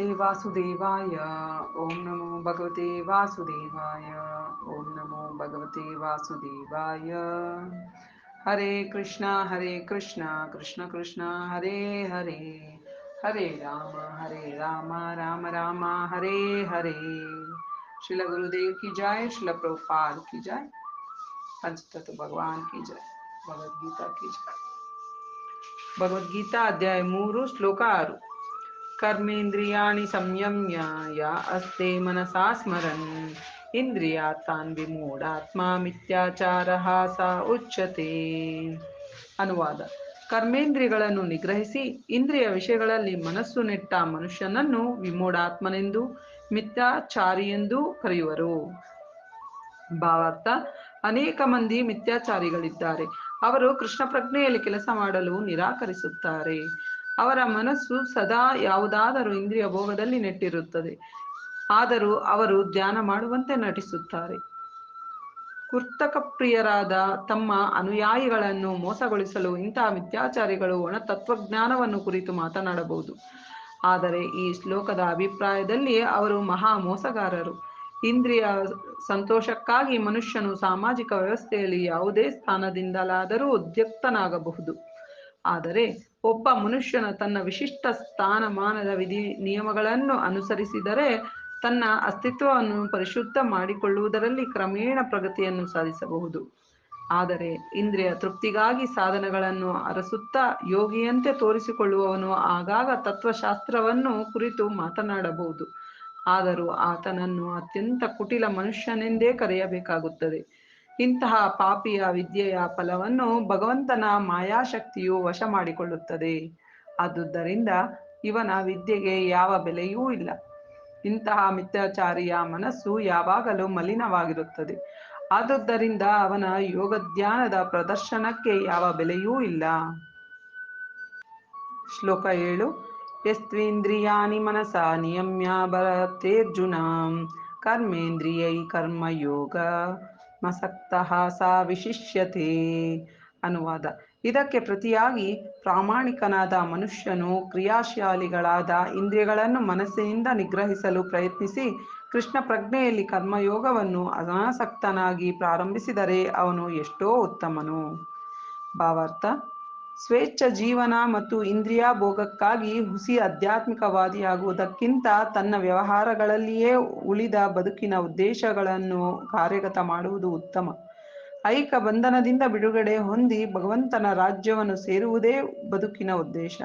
भगवते वासुदेवाय, ओम नमो भगवते वासुदेवाय, ओम नमो भगवते वासुदेवाय। हरे कृष्णा हरे कृष्णा, कृष्ण कृष्ण, हरे हरे। हरे राम हरे राम राम राम, हरे हरे। श्रील गुरुदेव की जय, श्रील प्रोपाल की जय, पंचतत्व भगवान की जय भगवद गीता की जय। भगवद गीता अध्याय मूरु श्लोक ಕರ್ಮೇಂದ್ರಿಯಾಣಿ ಸಂಯಮ್ಯ ಯಾ ಅಸ್ತೆ ಮನಸಾ ಸ್ಮರನ್ ಇಂದ್ರಿಯಾತಾನ್ ವಿಮೂಢಾತ್ಮ ಮಿಥ್ಯಾಚಾರ ಸಾ ಉಚ್ಯತೆ ಅನುವಾದ ಕರ್ಮೇಂದ್ರಿಯಗಳನ್ನು ನಿಗ್ರಹಿಸಿ ಇಂದ್ರಿಯ ವಿಷಯಗಳಲ್ಲಿ ಮನಸ್ಸು ನೆಟ್ಟ ಮನುಷ್ಯನನ್ನು ವಿಮೂಢಾತ್ಮನೆಂದು ಮಿಥ್ಯಾಚಾರಿ ಎಂದು ಕರೆಯುವರು. ಭಾವಾರ್ಥ. ಅನೇಕ ಮಂದಿ ಮಿಥ್ಯಾಚಾರಿಗಳಿದ್ದಾರೆ. ಅವರು ಕೃಷ್ಣ ಪ್ರಜ್ಞೆಯಲ್ಲಿ ಕೆಲಸ ಮಾಡಲು ನಿರಾಕರಿಸುತ್ತಾರೆ. ಅವರ ಮನಸ್ಸು ಸದಾ ಯಾವುದಾದರೂ ಇಂದ್ರಿಯ ಭೋಗದಲ್ಲಿ ನೆಟ್ಟಿರುತ್ತದೆ. ಆದರೂ ಅವರು ಧ್ಯಾನ ಮಾಡುವಂತೆ ನಟಿಸುತ್ತಾರೆ. ಕುರ್ತಕ ಪ್ರಿಯರಾದ ತಮ್ಮ ಅನುಯಾಯಿಗಳನ್ನು ಮೋಸಗೊಳಿಸಲು ಇಂತಹ ಮಿಥ್ಯಾಚಾರಿಗಳು ಒಣ ತತ್ವಜ್ಞಾನವನ್ನು ಕುರಿತು ಮಾತನಾಡಬಹುದು. ಆದರೆ ಈ ಶ್ಲೋಕದ ಅಭಿಪ್ರಾಯದಲ್ಲಿ ಅವರು ಮಹಾ ಮೋಸಗಾರರು. ಇಂದ್ರಿಯ ಸಂತೋಷಕ್ಕಾಗಿ ಮನುಷ್ಯನು ಸಾಮಾಜಿಕ ವ್ಯವಸ್ಥೆಯಲ್ಲಿ ಯಾವುದೇ ಸ್ಥಾನದಿಂದಲಾದರೂ ಉದ್ಯುಕ್ತನಾಗಬಹುದು. ಆದರೆ ಒಬ್ಬ ಮನುಷ್ಯನ ತನ್ನ ವಿಶಿಷ್ಟ ಸ್ಥಾನಮಾನದ ವಿಧಿ ನಿಯಮಗಳನ್ನು ಅನುಸರಿಸಿದರೆ ತನ್ನ ಅಸ್ತಿತ್ವವನ್ನು ಪರಿಶುದ್ಧ ಮಾಡಿಕೊಳ್ಳುವುದರಲ್ಲಿ ಕ್ರಮೇಣ ಪ್ರಗತಿಯನ್ನು ಸಾಧಿಸಬಹುದು. ಆದರೆ ಇಂದ್ರಿಯ ತೃಪ್ತಿಗಾಗಿ ಸಾಧನಗಳನ್ನು ಅರಸುತ್ತಾ ಯೋಗಿಯಂತೆ ತೋರಿಸಿಕೊಳ್ಳುವವನು ಆಗಾಗ ತತ್ವಶಾಸ್ತ್ರವನ್ನು ಕುರಿತು ಮಾತನಾಡಬಹುದು. ಆದರೂ ಆತನನ್ನು ಅತ್ಯಂತ ಕುಟಿಲ ಮನುಷ್ಯನೆಂದೇ ಕರೆಯಬೇಕಾಗುತ್ತದೆ. ಇಂತಹ ಪಾಪಿಯ ವಿದ್ಯೆಯ ಫಲವನ್ನು ಭಗವಂತನ ಮಾಯಾಶಕ್ತಿಯು ವಶ ಮಾಡಿಕೊಳ್ಳುತ್ತದೆ. ಆದುದರಿಂದ ಇವನ ವಿದ್ಯೆಗೆ ಯಾವ ಬೆಲೆಯೂ ಇಲ್ಲ. ಇಂತಹ ಮಿಥ್ಯಾಚಾರಿಯ ಮನಸ್ಸು ಯಾವಾಗಲೂ ಮಲಿನವಾಗಿರುತ್ತದೆ. ಆದುದರಿಂದ ಅವನ ಯೋಗ ಧ್ಯಾನದ ಪ್ರದರ್ಶನಕ್ಕೆ ಯಾವ ಬೆಲೆಯೂ ಇಲ್ಲ. ಶ್ಲೋಕ ಏಳು. ಯಸ್ತ್ವೇಂದ್ರಿಯಾಣಿ ಮನಸ ನಿಯಮ್ಯ ಭರತೇರ್ಜುನ ಕರ್ಮೇಂದ್ರಿಯೈ ಕರ್ಮಯೋಗ ಮಸಕ್ತಃ ಸಾ ವಿಶಿಷ್ಯತೆ ಅನುವಾದ. ಇದಕ್ಕೆ ಪ್ರತಿಯಾಗಿ ಪ್ರಾಮಾಣಿಕನಾದ ಮನುಷ್ಯನು ಕ್ರಿಯಾಶಾಲಿಗಳಾದ ಇಂದ್ರಿಯಗಳನ್ನು ಮನಸ್ಸಿನಿಂದ ನಿಗ್ರಹಿಸಲು ಪ್ರಯತ್ನಿಸಿ ಕೃಷ್ಣ ಪ್ರಜ್ಞೆಯಲ್ಲಿ ಕರ್ಮಯೋಗವನ್ನು ಅನಾಸಕ್ತನಾಗಿ ಪ್ರಾರಂಭಿಸಿದರೆ ಅವನು ಎಷ್ಟೋ ಉತ್ತಮನು. ಭಾವಾರ್ಥ ಸ್ವೇಚ್ಛ ಜೀವನ ಮತ್ತು ಇಂದ್ರಿಯ ಭೋಗಕ್ಕಾಗಿ ಹುಸಿ ಆಧ್ಯಾತ್ಮಿಕವಾದಿಯಾಗುವುದಕ್ಕಿಂತ ತನ್ನ ವ್ಯವಹಾರಗಳಲ್ಲಿಯೇ ಉಳಿದ ಬದುಕಿನ ಉದ್ದೇಶಗಳನ್ನು ಕಾರ್ಯಗತ ಮಾಡುವುದು ಉತ್ತಮ. ಐಕ ಬಂಧನದಿಂದ ಬಿಡುಗಡೆ ಹೊಂದಿ ಭಗವಂತನ ರಾಜ್ಯವನ್ನು ಸೇರುವುದೇ ಬದುಕಿನ ಉದ್ದೇಶ.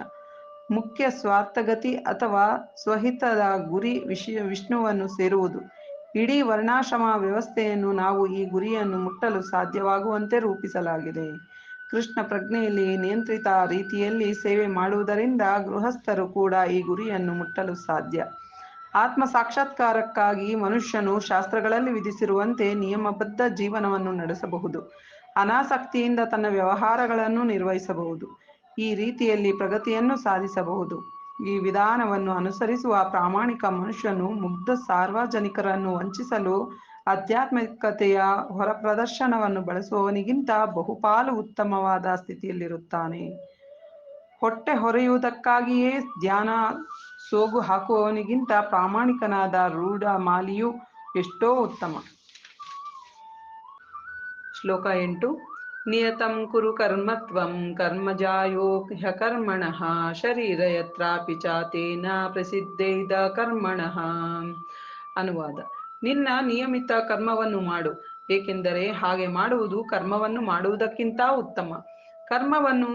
ಮುಖ್ಯ ಸ್ವಾರ್ಥಗತಿ ಅಥವಾ ಸ್ವಹಿತದ ಗುರಿ ವಿಷಯ ವಿಷ್ಣುವನ್ನು ಸೇರುವುದು. ಇಡೀ ವರ್ಣಾಶ್ರಮ ವ್ಯವಸ್ಥೆಯನ್ನು ನಾವು ಈ ಗುರಿಯನ್ನು ಮುಟ್ಟಲು ಸಾಧ್ಯವಾಗುವಂತೆ ರೂಪಿಸಲಾಗಿದೆ. ಕೃಷ್ಣ ಪ್ರಜ್ಞೆಯಲ್ಲಿ ನಿಯಂತ್ರಿತ ರೀತಿಯಲ್ಲಿ ಸೇವೆ ಮಾಡುವುದರಿಂದ ಗೃಹಸ್ಥರು ಕೂಡ ಈ ಗುರಿಯನ್ನು ಮುಟ್ಟಲು ಸಾಧ್ಯ. ಆತ್ಮ ಸಾಕ್ಷಾತ್ಕಾರಕ್ಕಾಗಿ ಮನುಷ್ಯನು ಶಾಸ್ತ್ರಗಳಲ್ಲಿ ವಿಧಿಸಿರುವಂತೆ ನಿಯಮಬದ್ಧ ಜೀವನವನ್ನು ನಡೆಸಬಹುದು. ಅನಾಸಕ್ತಿಯಿಂದ ತನ್ನ ವ್ಯವಹಾರಗಳನ್ನು ನಿರ್ವಹಿಸಬಹುದು. ಈ ರೀತಿಯಲ್ಲಿ ಪ್ರಗತಿಯನ್ನು ಸಾಧಿಸಬಹುದು. ಈ ವಿಧಾನವನ್ನು ಅನುಸರಿಸುವ ಪ್ರಾಮಾಣಿಕ ಮನುಷ್ಯನು ಮುಗ್ಧ ಸಾರ್ವಜನಿಕರನ್ನು ವಂಚಿಸಲು ಆಧ್ಯಾತ್ಮಿಕತೆಯ ಹೊರ ಪ್ರದರ್ಶನವನ್ನು ಬಳಸುವವನಿಗಿಂತ ಬಹುಪಾಲು ಉತ್ತಮವಾದ ಸ್ಥಿತಿಯಲ್ಲಿರುತ್ತಾನೆ. ಹೊಟ್ಟೆ ಹೊರೆಯುವುದಕ್ಕಾಗಿಯೇ ಧ್ಯಾನ ಸೋಗು ಹಾಕುವವನಿಗಿಂತ ಪ್ರಾಮಾಣಿಕನಾದ ರೂಢ ಮಾಲಿಯು ಎಷ್ಟೋ ಉತ್ತಮ. ಶ್ಲೋಕ ಎಂಟು, ನಿಯತಂ ಕುರು ಕರ್ಮತ್ವಂ ಕರ್ಮಜಾಯೋ ಹ್ಯಕರ್ಮಣಃ ಶರೀರ ಯತ್ರಾಪಿ ಚಾತೇನ ಪ್ರಸಿದ್ಧೈದ ಕರ್ಮಣಃ, ಅನುವಾದ. ನಿನ್ನ ನಿಯಮಿತ ಕರ್ಮವನ್ನು ಮಾಡು. ಏಕೆಂದರೆ ಹಾಗೆ ಮಾಡುವುದು ಕರ್ಮವನ್ನು ಮಾಡುವುದಕ್ಕಿಂತ ಉತ್ತಮ. ಕರ್ಮವನ್ನು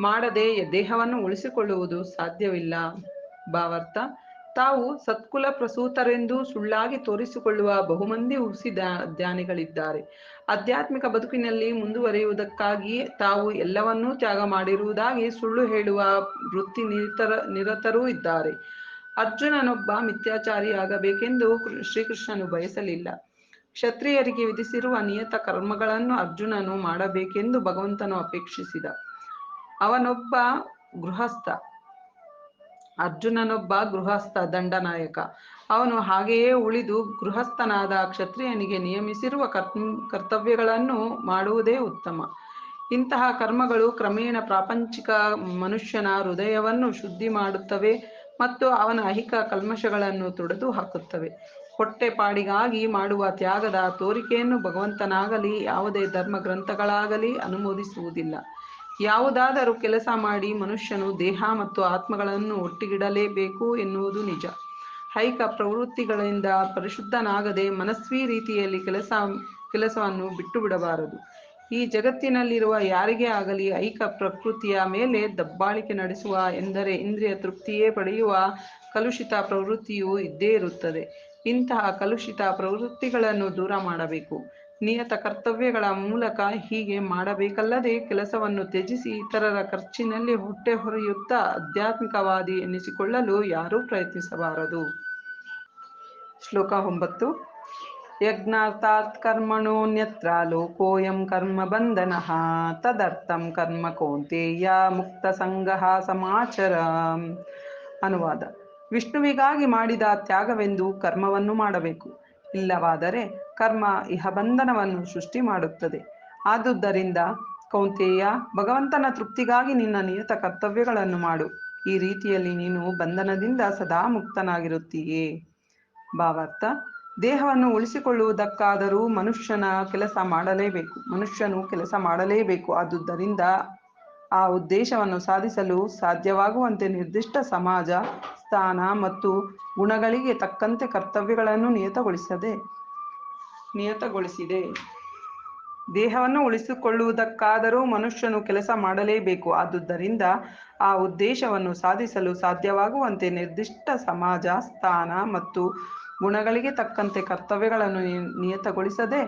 ಮಾಡದೆ ದೇಹವನ್ನು ಉಳಿಸಿಕೊಳ್ಳುವುದು ಸಾಧ್ಯವಿಲ್ಲ. ಭಾವಾರ್ಥ, ತಾವು ಸತ್ಕುಲ ಪ್ರಸೂತರೆಂದು ಸುಳ್ಳಾಗಿ ತೋರಿಸಿಕೊಳ್ಳುವ ಬಹುಮಂದಿ ಹುಸಿ ಧ್ಯಾನಿಗಳಿದ್ದಾರೆ ಆಧ್ಯಾತ್ಮಿಕ ಬದುಕಿನಲ್ಲಿ ಮುಂದುವರಿಯುವುದಕ್ಕಾಗಿ ತಾವು ಎಲ್ಲವನ್ನೂ ತ್ಯಾಗ ಮಾಡಿರುವುದಾಗಿ ಸುಳ್ಳು ಹೇಳುವ ವೃತ್ತಿ ನಿರತರ ನಿರತರೂ ಇದ್ದಾರೆ. ಅರ್ಜುನನೊಬ್ಬ ಮಿಥ್ಯಾಚಾರಿಯಾಗಬೇಕೆಂದು ಶ್ರೀಕೃಷ್ಣನು ಬಯಸಲಿಲ್ಲ. ಕ್ಷತ್ರಿಯರಿಗೆ ವಿಧಿಸಿರುವ ನಿಯತ ಕರ್ಮಗಳನ್ನು ಅರ್ಜುನನು ಮಾಡಬೇಕೆಂದು ಭಗವಂತನು ಅಪೇಕ್ಷಿಸಿದ. ಅವನೊಬ್ಬ ಗೃಹಸ್ಥ. ಅರ್ಜುನನೊಬ್ಬ ಗೃಹಸ್ಥ, ದಂಡನಾಯಕ. ಅವನು ಹಾಗೆಯೇ ಉಳಿದು ಗೃಹಸ್ಥನಾದ ಕ್ಷತ್ರಿಯನಿಗೆ ನಿಯಮಿಸಿರುವ ಕರ್ತವ್ಯಗಳನ್ನು ಮಾಡುವುದೇ ಉತ್ತಮ. ಇಂತಹ ಕರ್ಮಗಳು ಕ್ರಮೇಣ ಪ್ರಾಪಂಚಿಕ ಮನುಷ್ಯನ ಹೃದಯವನ್ನು ಶುದ್ಧಿ ಮಾಡುತ್ತವೆ. ಮತ್ತು ಅವನ ಅಹಿಕ ಕಲ್ಮಶಗಳನ್ನು ತೊಡೆದು ಹಾಕುತ್ತವೆ. ಹೊಟ್ಟೆಪಾಡಿಗಾಗಿ ಮಾಡುವ ತ್ಯಾಗದ ತೋರಿಕೆಯನ್ನು ಭಗವಂತನಾಗಲಿ, ಯಾವುದೇ ಧರ್ಮ ಗ್ರಂಥಗಳಾಗಲಿ ಅನುಮೋದಿಸುವುದಿಲ್ಲ. ಯಾವುದಾದರೂ ಕೆಲಸ ಮಾಡಿ ಮನುಷ್ಯನು ದೇಹ ಮತ್ತು ಆತ್ಮಗಳನ್ನು ಒಟ್ಟಿಗಿಡಲೇಬೇಕು ಎನ್ನುವುದು ನಿಜ. ಹೈಕ ಪ್ರವೃತ್ತಿಗಳಿಂದ ಪರಿಶುದ್ಧನಾಗದೆ ಮನಸ್ವಿ ರೀತಿಯಲ್ಲಿ ಕೆಲಸ, ಕೆಲಸವನ್ನು ಬಿಟ್ಟು ಬಿಡಬಾರದು ಈ ಜಗತ್ತಿನಲ್ಲಿರುವ ಯಾರಿಗೇ ಆಗಲಿ ಐಕ ಪ್ರಕೃತಿಯ ಮೇಲೆ ದಬ್ಬಾಳಿಕೆ ನಡೆಸುವ ಎಂದರೆ ಇಂದ್ರಿಯ ತೃಪ್ತಿಯೇ ಪಡೆಯುವ ಕಲುಷಿತ ಪ್ರವೃತ್ತಿಯು ಇದ್ದೇ ಇರುತ್ತದೆ. ಇಂತಹ ಕಲುಷಿತ ಪ್ರವೃತ್ತಿಗಳನ್ನು ದೂರ ಮಾಡಬೇಕು. ನಿಯತ ಕರ್ತವ್ಯಗಳ ಮೂಲಕ ಹೀಗೆ ಮಾಡಬೇಕಲ್ಲದೆ ಕೆಲಸವನ್ನು ತ್ಯಜಿಸಿ ಇತರರ ಖರ್ಚಿನಲ್ಲಿ ಹೊಟ್ಟೆ ಹೊರೆಯುತ್ತಾ ಆಧ್ಯಾತ್ಮಿಕವಾದಿ ಎನಿಸಿಕೊಳ್ಳಲು ಯಾರೂ ಪ್ರಯತ್ನಿಸಬಾರದು. ಶ್ಲೋಕ ಒಂಬತ್ತು. ಕರ್ಮಣೋನ್ಯತ್ರ ಲೋಕೋಯಂ ಕರ್ಮ ಬಂಧನಃ ತದರ್ಥಂ ಕರ್ಮ ಕೌಂತೆಯ ಮುಕ್ತ ಸಂಗಃ ಸಮಾಚರ ಅನುವಾದ ವಿಷ್ಣುವಿಗಾಗಿ ಮಾಡಿದ ತ್ಯಾಗವೆಂದು ಕರ್ಮವನ್ನು ಮಾಡಬೇಕು. ಇಲ್ಲವಾದರೆ ಕರ್ಮ ಇಹ ಬಂಧನವನ್ನು ಸೃಷ್ಟಿ ಮಾಡುತ್ತದೆ. ಆದುದರಿಂದ ಕೌಂತೆಯ, ಭಗವಂತನ ತೃಪ್ತಿಗಾಗಿ ನಿನ್ನ ನಿಯತ ಕರ್ತವ್ಯಗಳನ್ನು ಮಾಡು. ಈ ರೀತಿಯಲ್ಲಿ ನೀನು ಬಂಧನದಿಂದ ಸದಾ ಮುಕ್ತನಾಗಿರುತ್ತೀಯೇ. ಭಾವಾರ್ಥ ದೇಹವನ್ನು ಉಳಿಸಿಕೊಳ್ಳುವುದಕ್ಕಾದರೂ ಮನುಷ್ಯನ ಕೆಲಸ ಮಾಡಲೇಬೇಕು. ಮನುಷ್ಯನು ಕೆಲಸ ಮಾಡಲೇಬೇಕು. ಆದುದರಿಂದ ಆ ಉದ್ದೇಶವನ್ನು ಸಾಧಿಸಲು ಸಾಧ್ಯವಾಗುವಂತೆ ನಿರ್ದಿಷ್ಟ ಸಮಾಜ, ಸ್ಥಾನ ಮತ್ತು ಗುಣಗಳಿಗೆ ತಕ್ಕಂತೆ ಕರ್ತವ್ಯಗಳನ್ನು ನಿಯತಗೊಳಿಸದೆ, ನಿಯತಗೊಳಿಸಿದೆ. ದೇಹವನ್ನು ಉಳಿಸಿಕೊಳ್ಳುವುದಕ್ಕಾದರೂ ಮನುಷ್ಯನು ಕೆಲಸ ಮಾಡಲೇಬೇಕು. ಆದುದರಿಂದ ಆ ಉದ್ದೇಶವನ್ನು ಸಾಧಿಸಲು ಸಾಧ್ಯವಾಗುವಂತೆ ನಿರ್ದಿಷ್ಟ ಸಮಾಜ, ಸ್ಥಾನ ಮತ್ತು ಗುಣಗಳಿಗೆ ತಕ್ಕಂತೆ ಕರ್ತವ್ಯಗಳನ್ನು ನಿಯತಗೊಳಿಸದೆ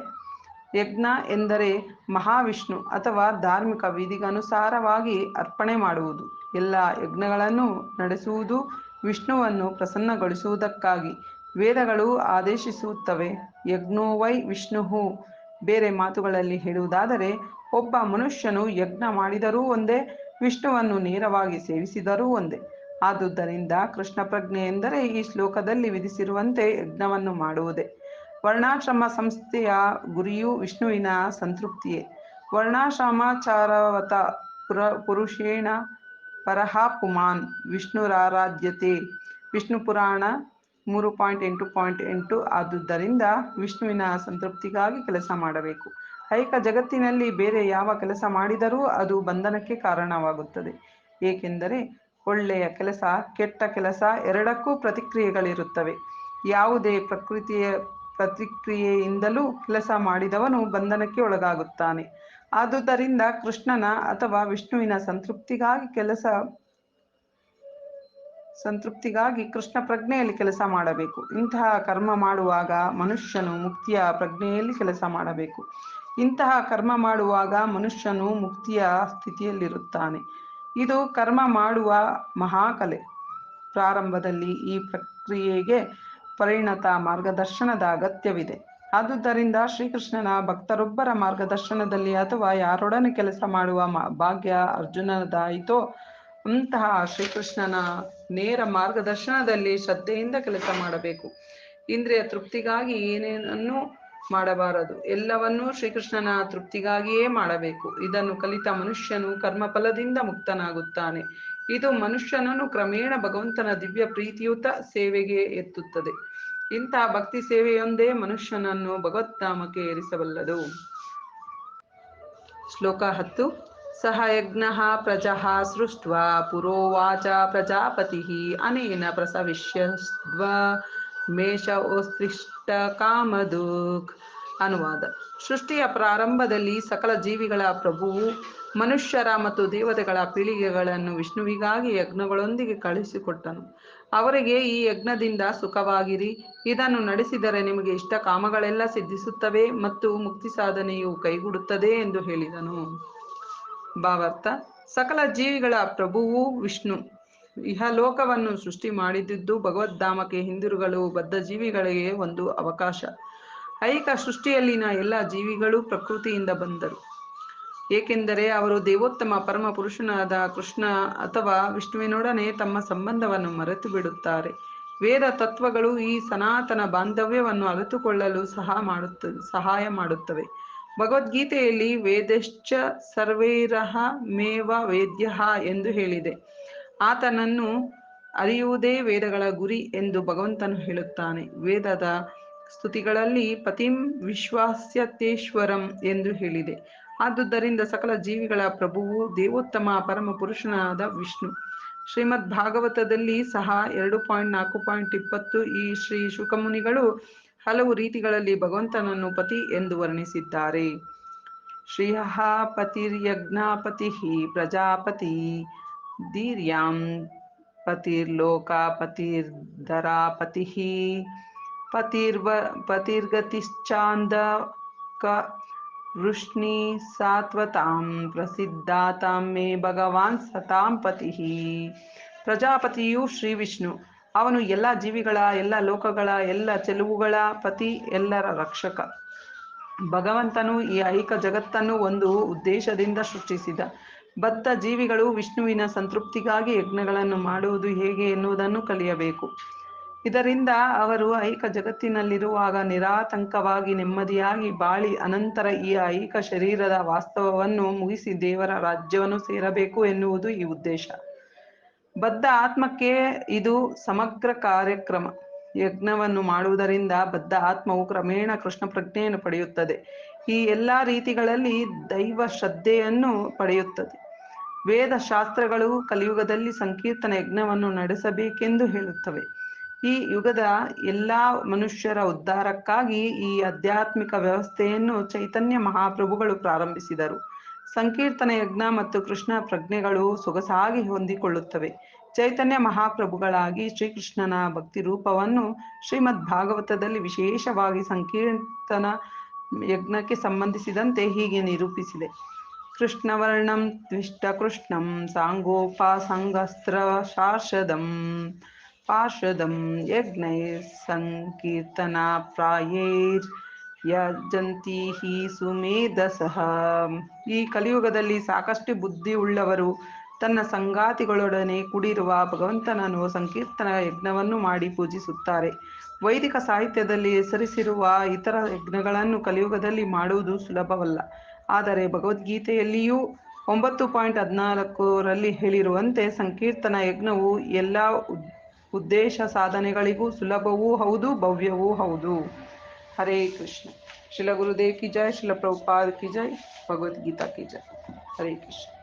ಯಜ್ಞ ಎಂದರೆ ಮಹಾವಿಷ್ಣು ಅಥವಾ ಧಾರ್ಮಿಕ ವಿಧಿಗನುಸಾರವಾಗಿ ಅರ್ಪಣೆ ಮಾಡುವುದು. ಎಲ್ಲ ಯಜ್ಞಗಳನ್ನು ನಡೆಸುವುದು ವಿಷ್ಣುವನ್ನು ಪ್ರಸನ್ನಗೊಳಿಸುವುದಕ್ಕಾಗಿ. ವೇದಗಳು ಆದೇಶಿಸುತ್ತವೆ, ಯಜ್ಞೋ ವೈ ವಿಷ್ಣು ಬೇರೆ ಮಾತುಗಳಲ್ಲಿ ಹೇಳುವುದಾದರೆ, ಒಬ್ಬ ಮನುಷ್ಯನು ಯಜ್ಞ ಮಾಡಿದರೂ ಒಂದೇ ವಿಷ್ಣುವನ್ನು ನೇರವಾಗಿ ಸೇವಿಸಿದರೂ ಒಂದೇ. ಆದುದರಿಂದ ಕೃಷ್ಣ ಪ್ರಜ್ಞೆ ಎಂದರೆ ಈ ಶ್ಲೋಕದಲ್ಲಿ ವಿಧಿಸಿರುವಂತೆ ಯಜ್ಞವನ್ನು ಮಾಡುವುದೇ. ವರ್ಣಾಶ್ರಮ ಸಂಸ್ಥೆಯ ಗುರಿಯು ವಿಷ್ಣುವಿನ ಸಂತೃಪ್ತಿಯೇ. ವರ್ಣಾಶ್ರಮಾಚಾರವತ ಪುರ ಪುರುಷೇಣ ಪರಹ ಪುಮಾನ್ ವಿಷ್ಣುರಾರಾಧ್ಯತೆ. ವಿಷ್ಣು ಪುರಾಣ ಮೂರು ಪಾಯಿಂಟ್ ಎಂಟು ಪಾಯಿಂಟ್ ಎಂಟು ಆದುದರಿಂದ ವಿಷ್ಣುವಿನ ಸಂತೃಪ್ತಿಗಾಗಿ ಕೆಲಸ ಮಾಡಬೇಕು. ಐಕ ಜಗತ್ತಿನಲ್ಲಿ ಬೇರೆ ಯಾವ ಕೆಲಸ ಮಾಡಿದರೂ ಅದು ಬಂಧನಕ್ಕೆ ಕಾರಣವಾಗುತ್ತದೆ. ಏಕೆಂದರೆ ಒಳ್ಳೆಯ ಕೆಲಸ, ಕೆಟ್ಟ ಕೆಲಸ ಎರಡಕ್ಕೂ ಪ್ರತಿಕ್ರಿಯೆಗಳಿರುತ್ತವೆ. ಯಾವುದೇ ಪ್ರಕೃತಿಯ ಪ್ರತಿಕ್ರಿಯೆಯಿಂದಲೂ ಕೆಲಸ ಮಾಡಿದವನು ಬಂಧನಕ್ಕೆ ಒಳಗಾಗುತ್ತಾನೆ. ಆದುದರಿಂದ ಕೃಷ್ಣನ ಅಥವಾ ವಿಷ್ಣುವಿನ ಸಂತೃಪ್ತಿಗಾಗಿ ಕೆಲಸ, ಸಂತೃಪ್ತಿಗಾಗಿ ಕೃಷ್ಣ ಪ್ರಜ್ಞೆಯಲ್ಲಿ ಕೆಲಸ ಮಾಡಬೇಕು. ಇಂತಹ ಕರ್ಮ ಮಾಡುವಾಗ ಮನುಷ್ಯನು ಮುಕ್ತಿಯ ಪ್ರಜ್ಞೆಯಲ್ಲಿ ಕೆಲಸ ಮಾಡಬೇಕು. ಇಂತಹ ಕರ್ಮ ಮಾಡುವಾಗ ಮನುಷ್ಯನು ಮುಕ್ತಿಯ ಸ್ಥಿತಿಯಲ್ಲಿರುತ್ತಾನೆ. ಇದು ಕರ್ಮ ಮಾಡುವ ಮಹಾಕಲೆ. ಪ್ರಾರಂಭದಲ್ಲಿ ಈ ಪ್ರಕ್ರಿಯೆಗೆ ಪರಿಣತ ಮಾರ್ಗದರ್ಶನದ ಅಗತ್ಯವಿದೆ. ಆದುದರಿಂದ ಶ್ರೀಕೃಷ್ಣನ ಭಕ್ತರೊಬ್ಬರ ಮಾರ್ಗದರ್ಶನದಲ್ಲಿ ಅಥವಾ ಯಾರೊಡನೆ ಕೆಲಸ ಮಾಡುವ ಭಾಗ್ಯ ಅರ್ಜುನದಾಯಿತೋ ಅಂತಹ ಶ್ರೀಕೃಷ್ಣನ ನೇರ ಮಾರ್ಗದರ್ಶನದಲ್ಲಿ ಶ್ರದ್ಧೆಯಿಂದ ಕೆಲಸ ಮಾಡಬೇಕು. ಇಂದ್ರಿಯ ತೃಪ್ತಿಗಾಗಿ ಏನೇನನ್ನು ಮಾಡಬಾರದು. ಎಲ್ಲವನ್ನೂ ಶ್ರೀಕೃಷ್ಣನ ತೃಪ್ತಿಗಾಗಿಯೇ ಮಾಡಬೇಕು. ಇದನ್ನು ಕಲಿತ ಮನುಷ್ಯನು ಕರ್ಮಫಲದಿಂದ ಮುಕ್ತನಾಗುತ್ತಾನೆ. ಇದು ಮನುಷ್ಯನನ್ನು ಕ್ರಮೇಣ ಭಗವಂತನ ದಿವ್ಯ ಪ್ರೀತಿಯುತ ಸೇವೆಗೆ ಎತ್ತುತ್ತದೆ. ಇಂಥ ಭಕ್ತಿ ಸೇವೆಯೊಂದೇ ಮನುಷ್ಯನನ್ನು ಭಗವದ್ಧಾಮಕ್ಕೆ ಏರಿಸಬಲ್ಲದು. ಶ್ಲೋಕ ಹತ್ತು. ಸಹ ಯಜ್ಞ ಪ್ರಜಃ ಸೃಷ್ಟ್ವಾ ಪುರೋವಾಚ ಪ್ರಜಾಪತಿ ಅನೇನ ಪ್ರಸವಿಷ್ಯಸ್ತ್ವ ಮೇಷ ಓಸ್ತ್ರಿಷ್ಟ ಕಾಮದುಕ್. ಅನುವಾದ. ಸೃಷ್ಟಿಯ ಪ್ರಾರಂಭದಲ್ಲಿ ಸಕಲ ಜೀವಿಗಳ ಪ್ರಭುವು ಮನುಷ್ಯರ ಮತ್ತು ದೇವತೆಗಳ ಪೀಳಿಗೆಗಳನ್ನು ವಿಷ್ಣುವಿಗಾಗಿ ಯಜ್ಞಗಳೊಂದಿಗೆ ಕಳುಹಿಸಿಕೊಟ್ಟನು. ಅವರಿಗೆ ಈ ಯಜ್ಞದಿಂದ ಸುಖವಾಗಿರಿ. ಇದನ್ನು ನಡೆಸಿದರೆ ನಿಮಗೆ ಇಷ್ಟ ಕಾಮಗಳೆಲ್ಲ ಸಿದ್ಧಿಸುತ್ತವೆ ಮತ್ತು ಮುಕ್ತಿ ಸಾಧನೆಯು ಕೈಗೂಡುತ್ತದೆ ಎಂದು ಹೇಳಿದನು. ಭಾವಾರ್ಥ. ಸಕಲ ಜೀವಿಗಳ ಪ್ರಭುವು ವಿಷ್ಣು. ಇಹಲೋಕವನ್ನು ಸೃಷ್ಟಿ ಮಾಡಿದ್ದು ಭಗವದ್ಧಾಮಕ್ಕೆ ಹಿಂದಿರುಗಲು ಬದ್ಧ ಜೀವಿಗಳಿಗೆ ಒಂದು ಅವಕಾಶ. ಐಕ ಸೃಷ್ಟಿಯಲ್ಲಿನ ಎಲ್ಲ ಜೀವಿಗಳು ಪ್ರಕೃತಿಯಿಂದ ಬಂದರು. ಏಕೆಂದರೆ ಅವರು ದೇವೋತ್ತಮ ಪರಮ ಪುರುಷನಾದ ಕೃಷ್ಣ ಅಥವಾ ವಿಷ್ಣುವಿನೊಡನೆ ತಮ್ಮ ಸಂಬಂಧವನ್ನು ಮರೆತು ಬಿಡುತ್ತಾರೆ ವೇದ ತತ್ವಗಳು ಈ ಸನಾತನ ಬಾಂಧವ್ಯವನ್ನು ಅರಿತುಕೊಳ್ಳಲು ಸಹ ಮಾಡುತ್ತ, ಸಹಾಯ ಮಾಡುತ್ತವೆ. ಭಗವದ್ಗೀತೆಯಲ್ಲಿ ವೇದಶ್ಚ ಸರ್ವೈರಹ ಮೇವ ವೇದ್ಯ ಎಂದು ಹೇಳಿದೆ. ಆತನನ್ನು ಅರಿಯುವುದೇ ವೇದಗಳ ಗುರಿ ಎಂದು ಭಗವಂತನು ಹೇಳುತ್ತಾನೆ. ವೇದದ ಸ್ತುತಿಗಳಲ್ಲಿ ಪತಿಂ ವಿಶ್ವಾಸ್ಯತೇಶ್ವರಂ ಎಂದು ಹೇಳಿದೆ. ಆದುದರಿಂದ ಸಕಲ ಜೀವಿಗಳ ಪ್ರಭುವು ದೇವೋತ್ತಮ ಪರಮ ಪುರುಷನಾದ ವಿಷ್ಣು. ಶ್ರೀಮದ್ ಭಾಗವತದಲ್ಲಿ ಸಹ ಎರಡು ಪಾಯಿಂಟ್ ನಾಲ್ಕು ಪಾಯಿಂಟ್ ಇಪ್ಪತ್ತು ಈ ಶ್ರೀ ಶುಕಮುನಿಗಳು ಹಲವು ರೀತಿಗಳಲ್ಲಿ ಭಗವಂತನನ್ನು ಪತಿ ಎಂದು ವರ್ಣಿಸಿದ್ದಾರೆ. ಶ್ರೀಯಃ ಪತಿರ್ಯಜ್ಞಾಪತಿ ಪ್ರಜಾಪತಿ ಧೀರ್ಯಾಂ ಪತಿ ಪತಿರ್ವ ಪತಿರ್ಗತಿಶ್ಚಾಂದಕ ವೃಷ್ಣಿ ಸಾತ್ವತಾಂ ಪ್ರಸಿದ್ಧಾತಾಂ ಮೇ ಭಗವಾನ್ ಸತಾಂ ಪತಿ ಪ್ರಜಾಪತಿಯು ಶ್ರೀ ವಿಷ್ಣು ಅವನು ಎಲ್ಲ ಜೀವಿಗಳ, ಎಲ್ಲ ಲೋಕಗಳ, ಎಲ್ಲ ಚೆಲುವುಗಳ ಪತಿ, ಎಲ್ಲರ ರಕ್ಷಕ. ಭಗವಂತನು ಈ ಐಕ ಜಗತ್ತನ್ನು ಒಂದು ಉದ್ದೇಶದಿಂದ ಸೃಷ್ಟಿಸಿದ. ಬದ್ಧ ಜೀವಿಗಳು ವಿಷ್ಣುವಿನ ಸಂತೃಪ್ತಿಗಾಗಿ ಯಜ್ಞಗಳನ್ನು ಮಾಡುವುದು ಹೇಗೆ ಎನ್ನುವುದನ್ನು ಕಲಿಯಬೇಕು. ಇದರಿಂದ ಅವರು ಐಕ ಜಗತ್ತಿನಲ್ಲಿರುವಾಗ ನಿರಾತಂಕವಾಗಿ ನೆಮ್ಮದಿಯಾಗಿ ಬಾಳಿ ಅನಂತರ ಈ ಐಕ ಶರೀರದ ವಾಸ್ತವವನ್ನು ಮುಗಿಸಿ ದೇವರ ರಾಜ್ಯವನ್ನು ಸೇರಬೇಕು ಎನ್ನುವುದು ಈ ಉದ್ದೇಶ. ಬದ್ಧ ಆತ್ಮಕ್ಕೆ ಇದು ಸಮಗ್ರ ಕಾರ್ಯಕ್ರಮ. ಯಜ್ಞವನ್ನು ಮಾಡುವುದರಿಂದ ಬದ್ಧ ಆತ್ಮವು ಕ್ರಮೇಣ ಕೃಷ್ಣ ಪ್ರಜ್ಞೆಯನ್ನು ಪಡೆಯುತ್ತದೆ. ಈ ಎಲ್ಲಾ ರೀತಿಗಳಲ್ಲಿ ದೈವ ಶ್ರದ್ಧೆಯನ್ನು ಪಡೆಯುತ್ತದೆ. ವೇದ ಶಾಸ್ತ್ರಗಳು ಕಲಿಯುಗದಲ್ಲಿ ಸಂಕೀರ್ತನ ಯಜ್ಞವನ್ನು ನಡೆಸಬೇಕೆಂದು ಹೇಳುತ್ತವೆ. ಈ ಯುಗದ ಎಲ್ಲ ಮನುಷ್ಯರ ಉದ್ಧಾರಕ್ಕಾಗಿ ಈ ಆಧ್ಯಾತ್ಮಿಕ ವ್ಯವಸ್ಥೆಯನ್ನು ಚೈತನ್ಯ ಮಹಾಪ್ರಭುಗಳು ಪ್ರಾರಂಭಿಸಿದರು. ಸಂಕೀರ್ತನ ಯಜ್ಞ ಮತ್ತು ಕೃಷ್ಣ ಪ್ರಜ್ಞೆಗಳು ಸೊಗಸಾಗಿ ಹೊಂದಿಕೊಳ್ಳುತ್ತವೆ. ಚೈತನ್ಯ ಮಹಾಪ್ರಭುಗಳಾಗಿ ಶ್ರೀಕೃಷ್ಣನ ಭಕ್ತಿ ರೂಪವನ್ನು ಶ್ರೀಮದ್ ಭಾಗವತದಲ್ಲಿ ವಿಶೇಷವಾಗಿ ಸಂಕೀರ್ತನ ಯಜ್ಞಕ್ಕೆ ಸಂಬಂಧಿಸಿದಂತೆ ಹೀಗೆ ನಿರೂಪಿಸಿದೆ. ಕೃಷ್ಣವರ್ಣಂ ಶಾರ್ಷದಂ ಪಾರ್ಷದಂ ಯಜ್ಞೈ ಸಂಕೀರ್ತನ ಪ್ರಾಯೈರ್ ಯಜಂತಿ ಹಿ ಸುಮೇಧಸಃ. ಈ ಕಲಿಯುಗದಲ್ಲಿ ಸಾಕಷ್ಟು ಬುದ್ಧಿ ಉಳ್ಳವರು ತನ್ನ ಸಂಗಾತಿಗಳೊಡನೆ ಕೂಡಿರುವ ಭಗವಂತನನ್ನು ಸಂಕೀರ್ತನ ಯಜ್ಞವನ್ನು ಮಾಡಿ ಪೂಜಿಸುತ್ತಾರೆ. ವೈದಿಕ ಸಾಹಿತ್ಯದಲ್ಲಿ ಹೆಸರಿಸಿರುವ ಇತರ ಯಜ್ಞಗಳನ್ನು ಕಲಿಯುಗದಲ್ಲಿ ಮಾಡುವುದು ಸುಲಭವಲ್ಲ. ಆದರೆ ಭಗವದ್ಗೀತೆಯಲ್ಲಿಯೂ ಒಂಬತ್ತು ಪಾಯಿಂಟ್ ಹದಿನಾಲ್ಕರಲ್ಲಿ ಹೇಳಿರುವಂತೆ ಸಂಕೀರ್ತನ ಯಜ್ಞವು ಎಲ್ಲ ಉದ್ದೇಶ ಸಾಧನೆಗಳಿಗೂ ಸುಲಭವೂ ಹೌದು, ಭವ್ಯವೂ ಹೌದು. ಹರೇ ಕೃಷ್ಣ. ಶಿಲ ಗುರುದೇವ್ ಕಿ ಜಯ ಶಿಲ ಪ್ರಭುಪಾದ್ ಕಿ ಜಯ ಭಗವದ್ಗೀತಾ ಕಿ ಜಯ ಹರೇ ಕೃಷ್ಣ.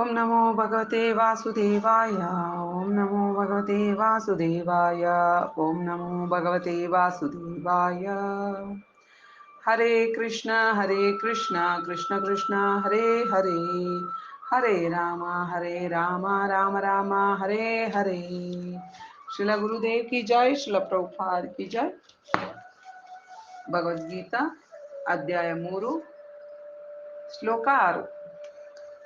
ಓಂ ನಮೋ ಭಗವತೆ ವಾಸುದೇವಾಯ, ಓಂ ನಮೋ ಭಗವತೆ ವಾಸುದೇವಾಯ, ಓಂ ನಮೋ ಭಗವತೆ ವಾಸುದೇವಾಯ. ಹರೇ ಕೃಷ್ಣ ಹರೇ ಕೃಷ್ಣ ಕೃಷ್ಣ ಕೃಷ್ಣ ಹರೇ ಹರೇ ಹರೇ ರಾಮ ಹರೇ ರಾಮ ರಾಮ ರಾಮ ಹರೇ ಹರೇ ಶಿಲ ಗುರುದೇವ್ ಕಿ ಜೈ ಶಿಲ ಪ್ರಭುಪಾದ್ ಕಿ ಜೈ ಭಗವದ್ಗೀತಾ ಅಧ್ಯಾಯ ಮೂರು ಶ್ಲೋಕ ಆರು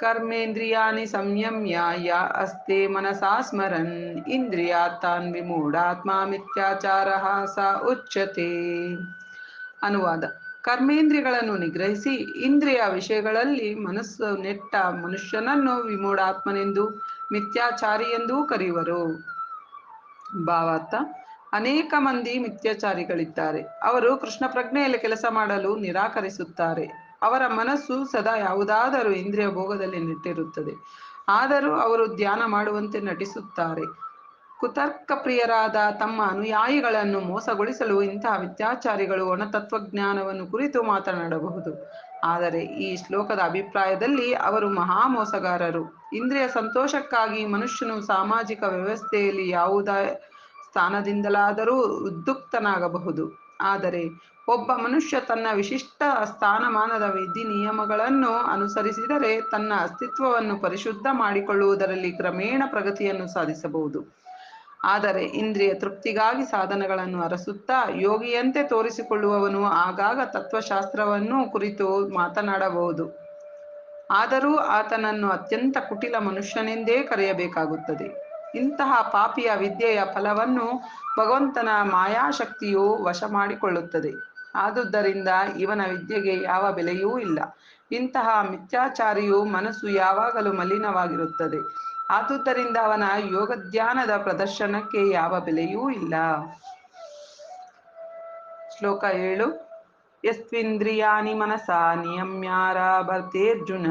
ಕರ್ಮೇಂದ್ರಿಯಾಣಿ ಸಂಯಮ್ಯ ಯ ಅಸ್ತೆ ಮನಸಾ ಸ್ಮರನ್ ಇಂದ್ರಿಯಾತಾನ್ ವಿಮೂಢಾತ್ಮ ಮಿಥ್ಯಾಚಾರ ಸ ಉಚ್ಯತೆ ಅನುವಾದ ಕರ್ಮೇಂದ್ರಿಯಗಳನ್ನು ನಿಗ್ರಹಿಸಿ ಇಂದ್ರಿಯ ವಿಷಯಗಳಲ್ಲಿ ಮನಸ್ಸು ನೆಟ್ಟ ಮನುಷ್ಯನನ್ನು ವಿಮೂಢಾತ್ಮನೆಂದು ಮಿಥ್ಯಾಚಾರಿ ಎಂದೂ ಕರೆಯುವರು. ಭಾವಾರ್ಥ. ಅನೇಕ ಮಂದಿ ಮಿಥ್ಯಾಚಾರಿಗಳಿದ್ದಾರೆ. ಅವರು ಕೃಷ್ಣ ಪ್ರಜ್ಞೆಯಲ್ಲಿ ಕೆಲಸ ಮಾಡಲು ನಿರಾಕರಿಸುತ್ತಾರೆ. ಅವರ ಮನಸ್ಸು ಸದಾ ಯಾವುದಾದರೂ ಇಂದ್ರಿಯ ಭೋಗದಲ್ಲಿ ನೆಟ್ಟಿರುತ್ತದೆ. ಆದರೂ ಅವರು ಧ್ಯಾನ ಮಾಡುವಂತೆ ನಟಿಸುತ್ತಾರೆ. ಕುತರ್ಕ ಪ್ರಿಯರಾದ ತಮ್ಮ ಅನುಯಾಯಿಗಳನ್ನು ಮೋಸಗೊಳಿಸಲು ಇಂತಹ ವಿದ್ಯಾಚಾರಿಗಳು ಒಣತತ್ವಜ್ಞಾನವನ್ನು ಕುರಿತು ಮಾತನಾಡಬಹುದು. ಆದರೆ ಈ ಶ್ಲೋಕದ ಅಭಿಪ್ರಾಯದಲ್ಲಿ ಅವರು ಮಹಾ ಮೋಸಗಾರರು ಇಂದ್ರಿಯ ಸಂತೋಷಕ್ಕಾಗಿ ಮನುಷ್ಯನು ಸಾಮಾಜಿಕ ವ್ಯವಸ್ಥೆಯಲ್ಲಿ ಯಾವುದೇ ಸ್ಥಾನದಿಂದಲಾದರೂ ಉದ್ಯುಕ್ತನಾಗಬಹುದು. ಆದರೆ ಒಬ್ಬ ಮನುಷ್ಯ ತನ್ನ ವಿಶಿಷ್ಟ ಸ್ಥಾನಮಾನದ ವಿಧಿ ನಿಯಮಗಳನ್ನು ಅನುಸರಿಸಿದರೆ ತನ್ನ ಅಸ್ತಿತ್ವವನ್ನು ಪರಿಶುದ್ಧ ಮಾಡಿಕೊಳ್ಳುವುದರಲ್ಲಿ ಕ್ರಮೇಣ ಪ್ರಗತಿಯನ್ನು ಸಾಧಿಸಬಹುದು. ಆದರೆ ಇಂದ್ರಿಯ ತೃಪ್ತಿಗಾಗಿ ಸಾಧನಗಳನ್ನು ಅರಸುತ್ತಾ ಯೋಗಿಯಂತೆ ತೋರಿಸಿಕೊಳ್ಳುವವನು ಆಗಾಗ ತತ್ವಶಾಸ್ತ್ರವನ್ನು ಕುರಿತು ಮಾತನಾಡಬಹುದು. ಆದರೂ ಆತನನ್ನು ಅತ್ಯಂತ ಕುಟಿಲ ಮನುಷ್ಯನೆಂದೇ ಕರೆಯಬೇಕಾಗುತ್ತದೆ. ಇಂತಹ ಪಾಪಿಯ ವಿದ್ಯೆಯ ಫಲವನ್ನು ಭಗವಂತನ ಮಾಯಾಶಕ್ತಿಯು ವಶ ಮಾಡಿಕೊಳ್ಳುತ್ತದೆ ಆದುದರಿಂದ ಇವನ ವಿದ್ಯೆಗೆ ಯಾವ ಬೆಲೆಯೂ ಇಲ್ಲ. ಇಂತಹ ಮಿಥ್ಯಾಚಾರಿಯು ಮನಸ್ಸು ಯಾವಾಗಲೂ ಮಲಿನವಾಗಿರುತ್ತದೆ. ಆದುದರಿಂದ ಅವನ ಯೋಗಧ್ಯಾನದ ಪ್ರದರ್ಶನಕ್ಕೆ ಯಾವ ಬೆಲೆಯೂ ಇಲ್ಲ. ಶ್ಲೋಕ ಏಳು ಯಸ್ವಿಂದ್ರಿಯಾನಿ ಮನಸಾ ನಿಯಮ್ಯಾರ ಭರ್ತೇರ್ಜುನ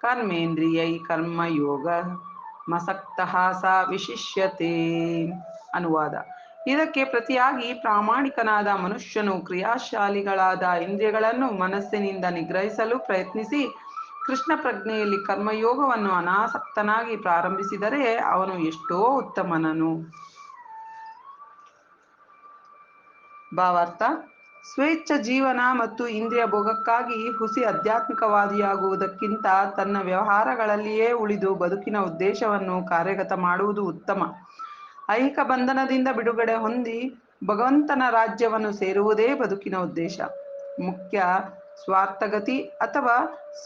ಕರ್ಮೇಂದ್ರಿಯೈ ಕರ್ಮಯೋಗ ಮಸಕ್ತಃ ಸ ವಿಶಿಷ್ಯತೆ. ಅನುವಾದ. ಇದಕ್ಕೆ ಪ್ರತಿಯಾಗಿ ಪ್ರಾಮಾಣಿಕನಾದ ಮನುಷ್ಯನು ಕ್ರಿಯಾಶಾಲಿಗಳಾದ ಇಂದ್ರಿಯಗಳನ್ನು ಮನಸ್ಸಿನಿಂದ ನಿಗ್ರಹಿಸಲು ಪ್ರಯತ್ನಿಸಿ ಕೃಷ್ಣ ಪ್ರಜ್ಞೆಯಲ್ಲಿ ಕರ್ಮಯೋಗವನ್ನು ಅನಾಸಕ್ತನಾಗಿ ಪ್ರಾರಂಭಿಸಿದರೆ ಅವನು ಎಷ್ಟೋ ಉತ್ತಮನನು. ಭಾವಾರ್ಥ, ಸ್ವೇಚ್ಛ ಜೀವನ ಮತ್ತು ಇಂದ್ರಿಯ ಭೋಗಕ್ಕಾಗಿ ಹುಸಿ ಆಧ್ಯಾತ್ಮಿಕವಾದಿಯಾಗುವುದಕ್ಕಿಂತ ತನ್ನ ವ್ಯವಹಾರಗಳಲ್ಲಿಯೇ ಉಳಿದು ಬದುಕಿನ ಉದ್ದೇಶವನ್ನು ಕಾರ್ಯಗತ ಮಾಡುವುದು ಉತ್ತಮ. ಐಹಿಕ ಬಂಧನದಿಂದ ಬಿಡುಗಡೆ ಹೊಂದಿ ಭಗವಂತನ ರಾಜ್ಯವನ್ನು ಸೇರುವುದೇ ಬದುಕಿನ ಉದ್ದೇಶ. ಮುಖ್ಯ ಸ್ವಾರ್ಥಗತಿ ಅಥವಾ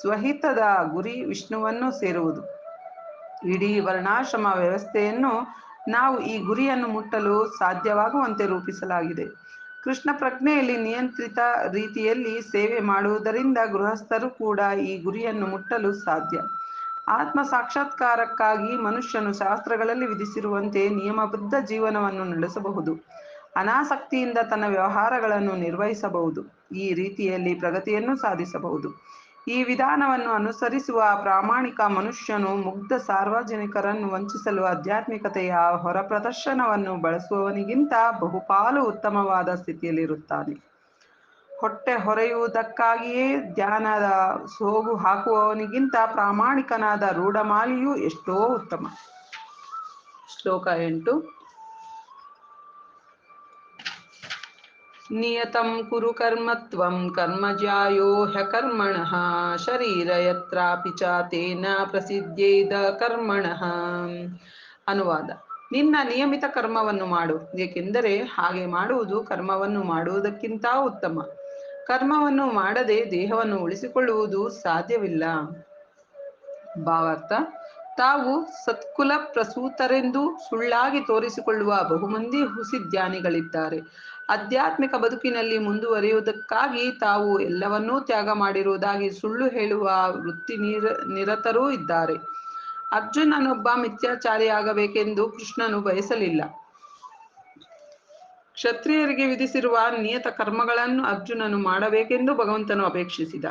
ಸ್ವಹಿತದ ಗುರಿ ವಿಷ್ಣುವನ್ನು ಸೇರುವುದು. ಇಡೀ ವರ್ಣಾಶ್ರಮ ವ್ಯವಸ್ಥೆಯನ್ನು ನಾವು ಈ ಗುರಿಯನ್ನು ಮುಟ್ಟಲು ಸಾಧ್ಯವಾಗುವಂತೆ ರೂಪಿಸಲಾಗಿದೆ. ಕೃಷ್ಣ ಪ್ರಜ್ಞೆಯಲ್ಲಿ ನಿಯಂತ್ರಿತ ರೀತಿಯಲ್ಲಿ ಸೇವೆ ಮಾಡುವುದರಿಂದ ಗೃಹಸ್ಥರು ಕೂಡ ಈ ಗುರಿಯನ್ನು ಮುಟ್ಟಲು ಸಾಧ್ಯ. ಆತ್ಮ ಸಾಕ್ಷಾತ್ಕಾರಕ್ಕಾಗಿ ಮನುಷ್ಯನು ಶಾಸ್ತ್ರಗಳಲ್ಲಿ ವಿಧಿಸಿರುವಂತೆ ನಿಯಮಬದ್ಧ ಜೀವನವನ್ನು ನಡೆಸಬಹುದು. ಅನಾಸಕ್ತಿಯಿಂದ ತನ್ನ ವ್ಯವಹಾರಗಳನ್ನು ನಿರ್ವಹಿಸಬಹುದು. ಈ ರೀತಿಯಲ್ಲಿ ಪ್ರಗತಿಯನ್ನು ಸಾಧಿಸಬಹುದು. ಈ ವಿಧಾನವನ್ನು ಅನುಸರಿಸುವ ಪ್ರಾಮಾಣಿಕ ಮನುಷ್ಯನು ಮುಗ್ಧ ಸಾರ್ವಜನಿಕರನ್ನು ವಂಚಿಸಲು ಆಧ್ಯಾತ್ಮಿಕತೆಯ ಹೊರ ಪ್ರದರ್ಶನವನ್ನು ಬಳಸುವವನಿಗಿಂತ ಬಹುಪಾಲು ಉತ್ತಮವಾದ ಸ್ಥಿತಿಯಲ್ಲಿರುತ್ತಾನೆ. ಹೊಟ್ಟೆ ಹೊರೆಯುವುದಕ್ಕಾಗಿಯೇ ಧ್ಯಾನದ ಸೋಗು ಹಾಕುವವನಿಗಿಂತ ಪ್ರಾಮಾಣಿಕನಾದ ರೂಢಮಾಲಿಯು ಎಷ್ಟೋ ಉತ್ತಮ. ಶ್ಲೋಕ ಎಂಟು. ನಿಯತಂ ಕುರು ಕರ್ಮತ್ವಂ ಕರ್ಮಜಾಯೋ ಹ್ಯಕರ್ಮಣಃ ಶರೀರ ಯತ್ರಾಪಿ ತೇನ ಪ್ರಸಿದ್ಧೇದ ಕರ್ಮಣಃ ಅನುವಾದ ನಿನ್ನ ನಿಯಮಿತ ಕರ್ಮವನ್ನು ಮಾಡು। ಏಕೆಂದರೆ ಹಾಗೆ ಮಾಡುವುದು ಕರ್ಮವನ್ನು ಮಾಡುವುದಕ್ಕಿಂತ ಉತ್ತಮ। ಕರ್ಮವನ್ನು ಮಾಡದೆ ದೇಹವನ್ನು ಉಳಿಸಿಕೊಳ್ಳುವುದು ಸಾಧ್ಯವಿಲ್ಲ। ಭಾವಾರ್ಥ, ತಾವು ಸತ್ಕುಲ ಪ್ರಸೂತರೆಂದು ಸುಳ್ಳಾಗಿ ತೋರಿಸಿಕೊಳ್ಳುವ ಬಹುಮಂದಿ ಹುಸಿ ಜ್ಞಾನಿಗಳಿದ್ದಾರೆ ಆಧ್ಯಾತ್ಮಿಕ ಬದುಕಿನಲ್ಲಿ ಮುಂದುವರಿಯುವುದಕ್ಕಾಗಿ ತಾವು ಎಲ್ಲವನ್ನೂ ತ್ಯಾಗ ಮಾಡಿರುವುದಾಗಿ ಸುಳ್ಳು ಹೇಳುವ ವೃತ್ತಿ ನಿರ, ನಿರತರೂ ಇದ್ದಾರೆ. ಅರ್ಜುನನೊಬ್ಬ ಮಿಥ್ಯಾಚಾರಿಯಾಗಬೇಕೆಂದು ಕೃಷ್ಣನು ಬಯಸಲಿಲ್ಲ. ಕ್ಷತ್ರಿಯರಿಗೆ ವಿಧಿಸಿರುವ ನಿಯತ ಕರ್ಮಗಳನ್ನು ಅರ್ಜುನನು ಮಾಡಬೇಕೆಂದು ಭಗವಂತನು ಅಪೇಕ್ಷಿಸಿದ.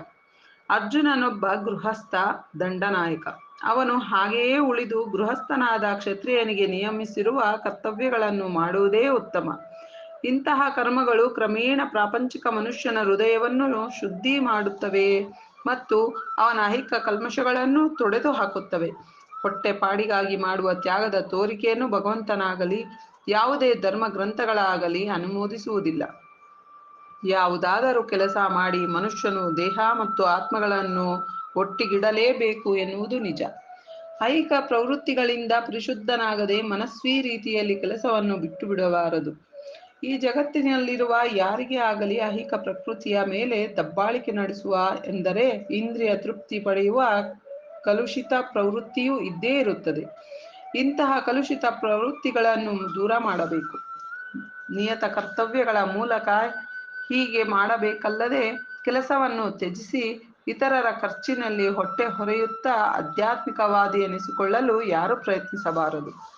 ಅರ್ಜುನನೊಬ್ಬ ಗೃಹಸ್ಥ, ದಂಡನಾಯಕ. ಅವನು ಹಾಗೆಯೇ ಉಳಿದು ಗೃಹಸ್ಥನಾದ ಕ್ಷತ್ರಿಯನಿಗೆ ನಿಯಮಿಸಿರುವ ಕರ್ತವ್ಯಗಳನ್ನು ಮಾಡುವುದೇ ಉತ್ತಮ. ಇಂತಹ ಕರ್ಮಗಳು ಕ್ರಮೇಣ ಪ್ರಾಪಂಚಿಕ ಮನುಷ್ಯನ ಹೃದಯವನ್ನು ಶುದ್ಧಿ ಮಾಡುತ್ತವೆ ಮತ್ತು ಅವನ ಐಹಿಕ ಕಲ್ಮಶಗಳನ್ನು ತೊಡೆದು ಹಾಕುತ್ತವೆ. ಹೊಟ್ಟೆ ಪಾಡಿಗಾಗಿ ಮಾಡುವ ತ್ಯಾಗದ ತೋರಿಕೆಯನ್ನು ಭಗವಂತನಾಗಲಿ, ಯಾವುದೇ ಧರ್ಮ ಗ್ರಂಥಗಳಾಗಲಿ ಅನುಮೋದಿಸುವುದಿಲ್ಲ. ಯಾವುದಾದರೂ ಕೆಲಸ ಮಾಡಿ ಮನುಷ್ಯನು ದೇಹ ಮತ್ತು ಆತ್ಮಗಳನ್ನು ಒಟ್ಟಿಗಿಡಲೇಬೇಕು ಎನ್ನುವುದು ನಿಜ. ಐಹಿಕ ಪ್ರವೃತ್ತಿಗಳಿಂದ ಪರಿಶುದ್ಧನಾಗದೆ ಮನಸ್ವಿ ರೀತಿಯಲ್ಲಿ ಕೆಲಸವನ್ನು ಬಿಟ್ಟು ಬಿಡಬಾರದು ಈ ಜಗತ್ತಿನಲ್ಲಿರುವ ಯಾರಿಗೆ ಆಗಲಿ ಅಹಿಕ ಪ್ರಕೃತಿಯ ಮೇಲೆ ದಬ್ಬಾಳಿಕೆ ನಡೆಸುವ ಎಂದರೆ ಇಂದ್ರಿಯ ತೃಪ್ತಿ ಪಡೆಯುವ ಕಲುಷಿತ ಪ್ರವೃತ್ತಿಯೂ ಇದ್ದೇ ಇರುತ್ತದೆ. ಇಂತಹ ಕಲುಷಿತ ಪ್ರವೃತ್ತಿಗಳನ್ನು ದೂರ ಮಾಡಬೇಕು. ನಿಯತ ಕರ್ತವ್ಯಗಳ ಮೂಲಕ ಹೀಗೆ ಮಾಡಬೇಕಲ್ಲದೆ ಕೆಲಸವನ್ನು ತ್ಯಜಿಸಿ ಇತರರ ಖರ್ಚಿನಲ್ಲಿ ಹೊಟ್ಟೆ ಹೊರೆಯುತ್ತಾ ಆಧ್ಯಾತ್ಮಿಕವಾದಿ ಎನಿಸಿಕೊಳ್ಳಲು ಯಾರು ಪ್ರಯತ್ನಿಸಬಾರದು.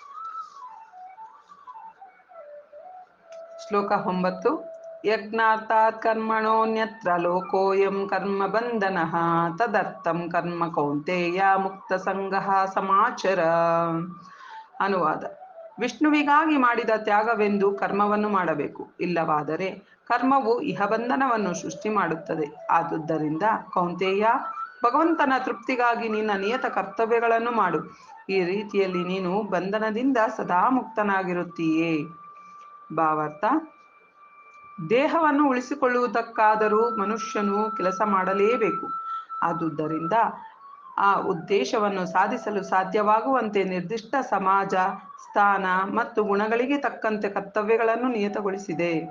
ಶ್ಲೋಕ ಒಂಬತ್ತು. ಯಜ್ಞಾರ್ಥಾತ್ ಕರ್ಮಣೋನ್ಯತ್ರ ಲೋಕೋಯಂ ಕರ್ಮ ಬಂಧನ ತದರ್ಥಂ ಕರ್ಮ ಕೌಂತೆಯ ಮುಕ್ತ ಸಂಘ ಸಮಾಚರ. ಅನುವಾದ. ವಿಷ್ಣುವಿಗಾಗಿ ಮಾಡಿದ ತ್ಯಾಗವೆಂದು ಕರ್ಮವನ್ನು ಮಾಡಬೇಕು. ಇಲ್ಲವಾದರೆ ಕರ್ಮವು ಇಹಬಂಧನವನ್ನು ಸೃಷ್ಟಿ ಮಾಡುತ್ತದೆ. ಆದುದರಿಂದ ಕೌಂತೆಯ, ಭಗವಂತನ ತೃಪ್ತಿಗಾಗಿ ನಿನ್ನ ನಿಯತ ಕರ್ತವ್ಯಗಳನ್ನು ಮಾಡು. ಈ ರೀತಿಯಲ್ಲಿ ನೀನು ಬಂಧನದಿಂದ ಸದಾ ಮುಕ್ತನಾಗಿರುತ್ತೀಯೇ. ಭಾವಾರ್ಥ. ದೇಹವನ್ನು ಉಳಿಸಿಕೊಳ್ಳುವುದಕ್ಕಾದರೂ ಮನುಷ್ಯನು ಕೆಲಸ ಮಾಡಲೇಬೇಕು. ಆದುದರಿಂದ ಆ ಉದ್ದೇಶವನ್ನು ಸಾಧಿಸಲು ಸಾಧ್ಯವಾಗುವಂತೆ ನಿರ್ದಿಷ್ಟ ಸಮಾಜ, ಸ್ಥಾನ ಮತ್ತು ಗುಣಗಳಿಗೆ ತಕ್ಕಂತೆ ಕರ್ತವ್ಯಗಳನ್ನು ನಿಯತಗೊಳಿಸಿದೆ.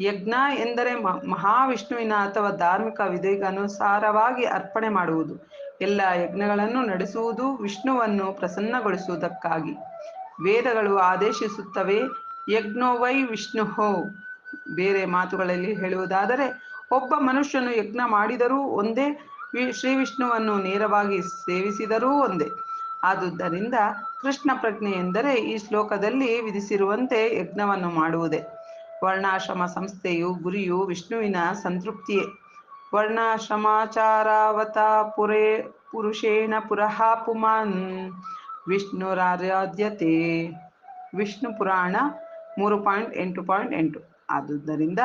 ಯಜ್ಞ ಎಂದರೆ ಮಹಾವಿಷ್ಣುವಿನ ಅಥವಾ ಧಾರ್ಮಿಕ ವಿಧಿಗನುಸಾರವಾಗಿ ಅರ್ಪಣೆ ಮಾಡುವುದು. ಎಲ್ಲ ಯಜ್ಞಗಳನ್ನು ನಡೆಸುವುದು ವಿಷ್ಣುವನ್ನು ಪ್ರಸನ್ನಗೊಳಿಸುವುದಕ್ಕಾಗಿ. ವೇದಗಳು ಆದೇಶಿಸುತ್ತವೆ ಯಜ್ಞೋವೈ ವಿಷ್ಣುಹೋ ಬೇರೆ ಮಾತುಗಳಲ್ಲಿ ಹೇಳುವುದಾದರೆ, ಒಬ್ಬ ಮನುಷ್ಯನು ಯಜ್ಞ ಮಾಡಿದರೂ ಒಂದೇ ವಿ- ಶ್ರೀ ವಿಷ್ಣುವನ್ನು ನೇರವಾಗಿ ಸೇವಿಸಿದರೂ ಒಂದೇ. ಆದುದರಿಂದ ಕೃಷ್ಣ ಪ್ರಜ್ಞೆ ಎಂದರೆ ಈ ಶ್ಲೋಕದಲ್ಲಿ ವಿಧಿಸಿರುವಂತೆ ಯಜ್ಞವನ್ನು ಮಾಡುವುದೇ. ವರ್ಣಾಶ್ರಮ ಸಂಸ್ಥೆಯು ಗುರಿಯು ವಿಷ್ಣುವಿನ ಸಂತೃಪ್ತಿಯೇ. ವರ್ಣಾಶ್ರಮಾಚಾರಾವತ ಪುರೇ ಪುರುಷೇಣ ಪುರಃ ಪುಮಾನ್. ವಿಷ್ಣುರಾರಾಧ್ಯತೆ. ವಿಷ್ಣು ಪುರಾಣ ಮೂರು ಪಾಯಿಂಟ್ ಎಂಟು ಪಾಯಿಂಟ್ ಎಂಟು. ಆದುದರಿಂದ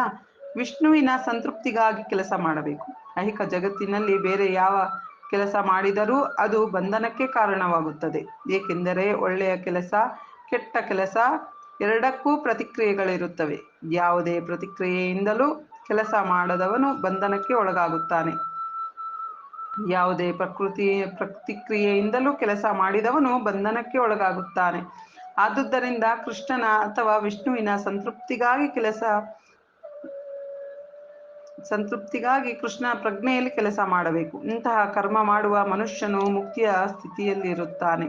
ವಿಷ್ಣುವಿನ ಸಂತೃಪ್ತಿಗಾಗಿ ಕೆಲಸ ಮಾಡಬೇಕು. ಐಹಿಕ ಜಗತ್ತಿನಲ್ಲಿ ಬೇರೆ ಯಾವ ಕೆಲಸ ಮಾಡಿದರೂ ಅದು ಬಂಧನಕ್ಕೆ ಕಾರಣವಾಗುತ್ತದೆ. ಏಕೆಂದರೆ ಒಳ್ಳೆಯ ಕೆಲಸ, ಕೆಟ್ಟ ಕೆಲಸ ಎರಡಕ್ಕೂ ಪ್ರತಿಕ್ರಿಯೆಗಳಿರುತ್ತವೆ. ಯಾವುದೇ ಪ್ರತಿಕ್ರಿಯೆಯಿಂದಲೂ ಕೆಲಸ ಮಾಡದವನು ಬಂಧನಕ್ಕೆ ಒಳಗಾಗುತ್ತಾನೆ. ಯಾವುದೇ ಪ್ರಕೃತಿ ಪ್ರತಿಕ್ರಿಯೆಯಿಂದಲೂ ಕೆಲಸ ಮಾಡಿದವನು ಬಂಧನಕ್ಕೆ ಒಳಗಾಗುತ್ತಾನೆ. ಆದುದರಿಂದ ಕೃಷ್ಣನ ಅಥವಾ ವಿಷ್ಣುವಿನ ಸಂತೃಪ್ತಿಗಾಗಿ ಕೆಲಸ, ಸಂತೃಪ್ತಿಗಾಗಿ ಕೃಷ್ಣ ಪ್ರಜ್ಞೆಯಲ್ಲಿ ಕೆಲಸ ಮಾಡಬೇಕು. ಇಂತಹ ಕರ್ಮ ಮಾಡುವ ಮನುಷ್ಯನು ಮುಕ್ತಿಯ ಸ್ಥಿತಿಯಲ್ಲಿರುತ್ತಾನೆ.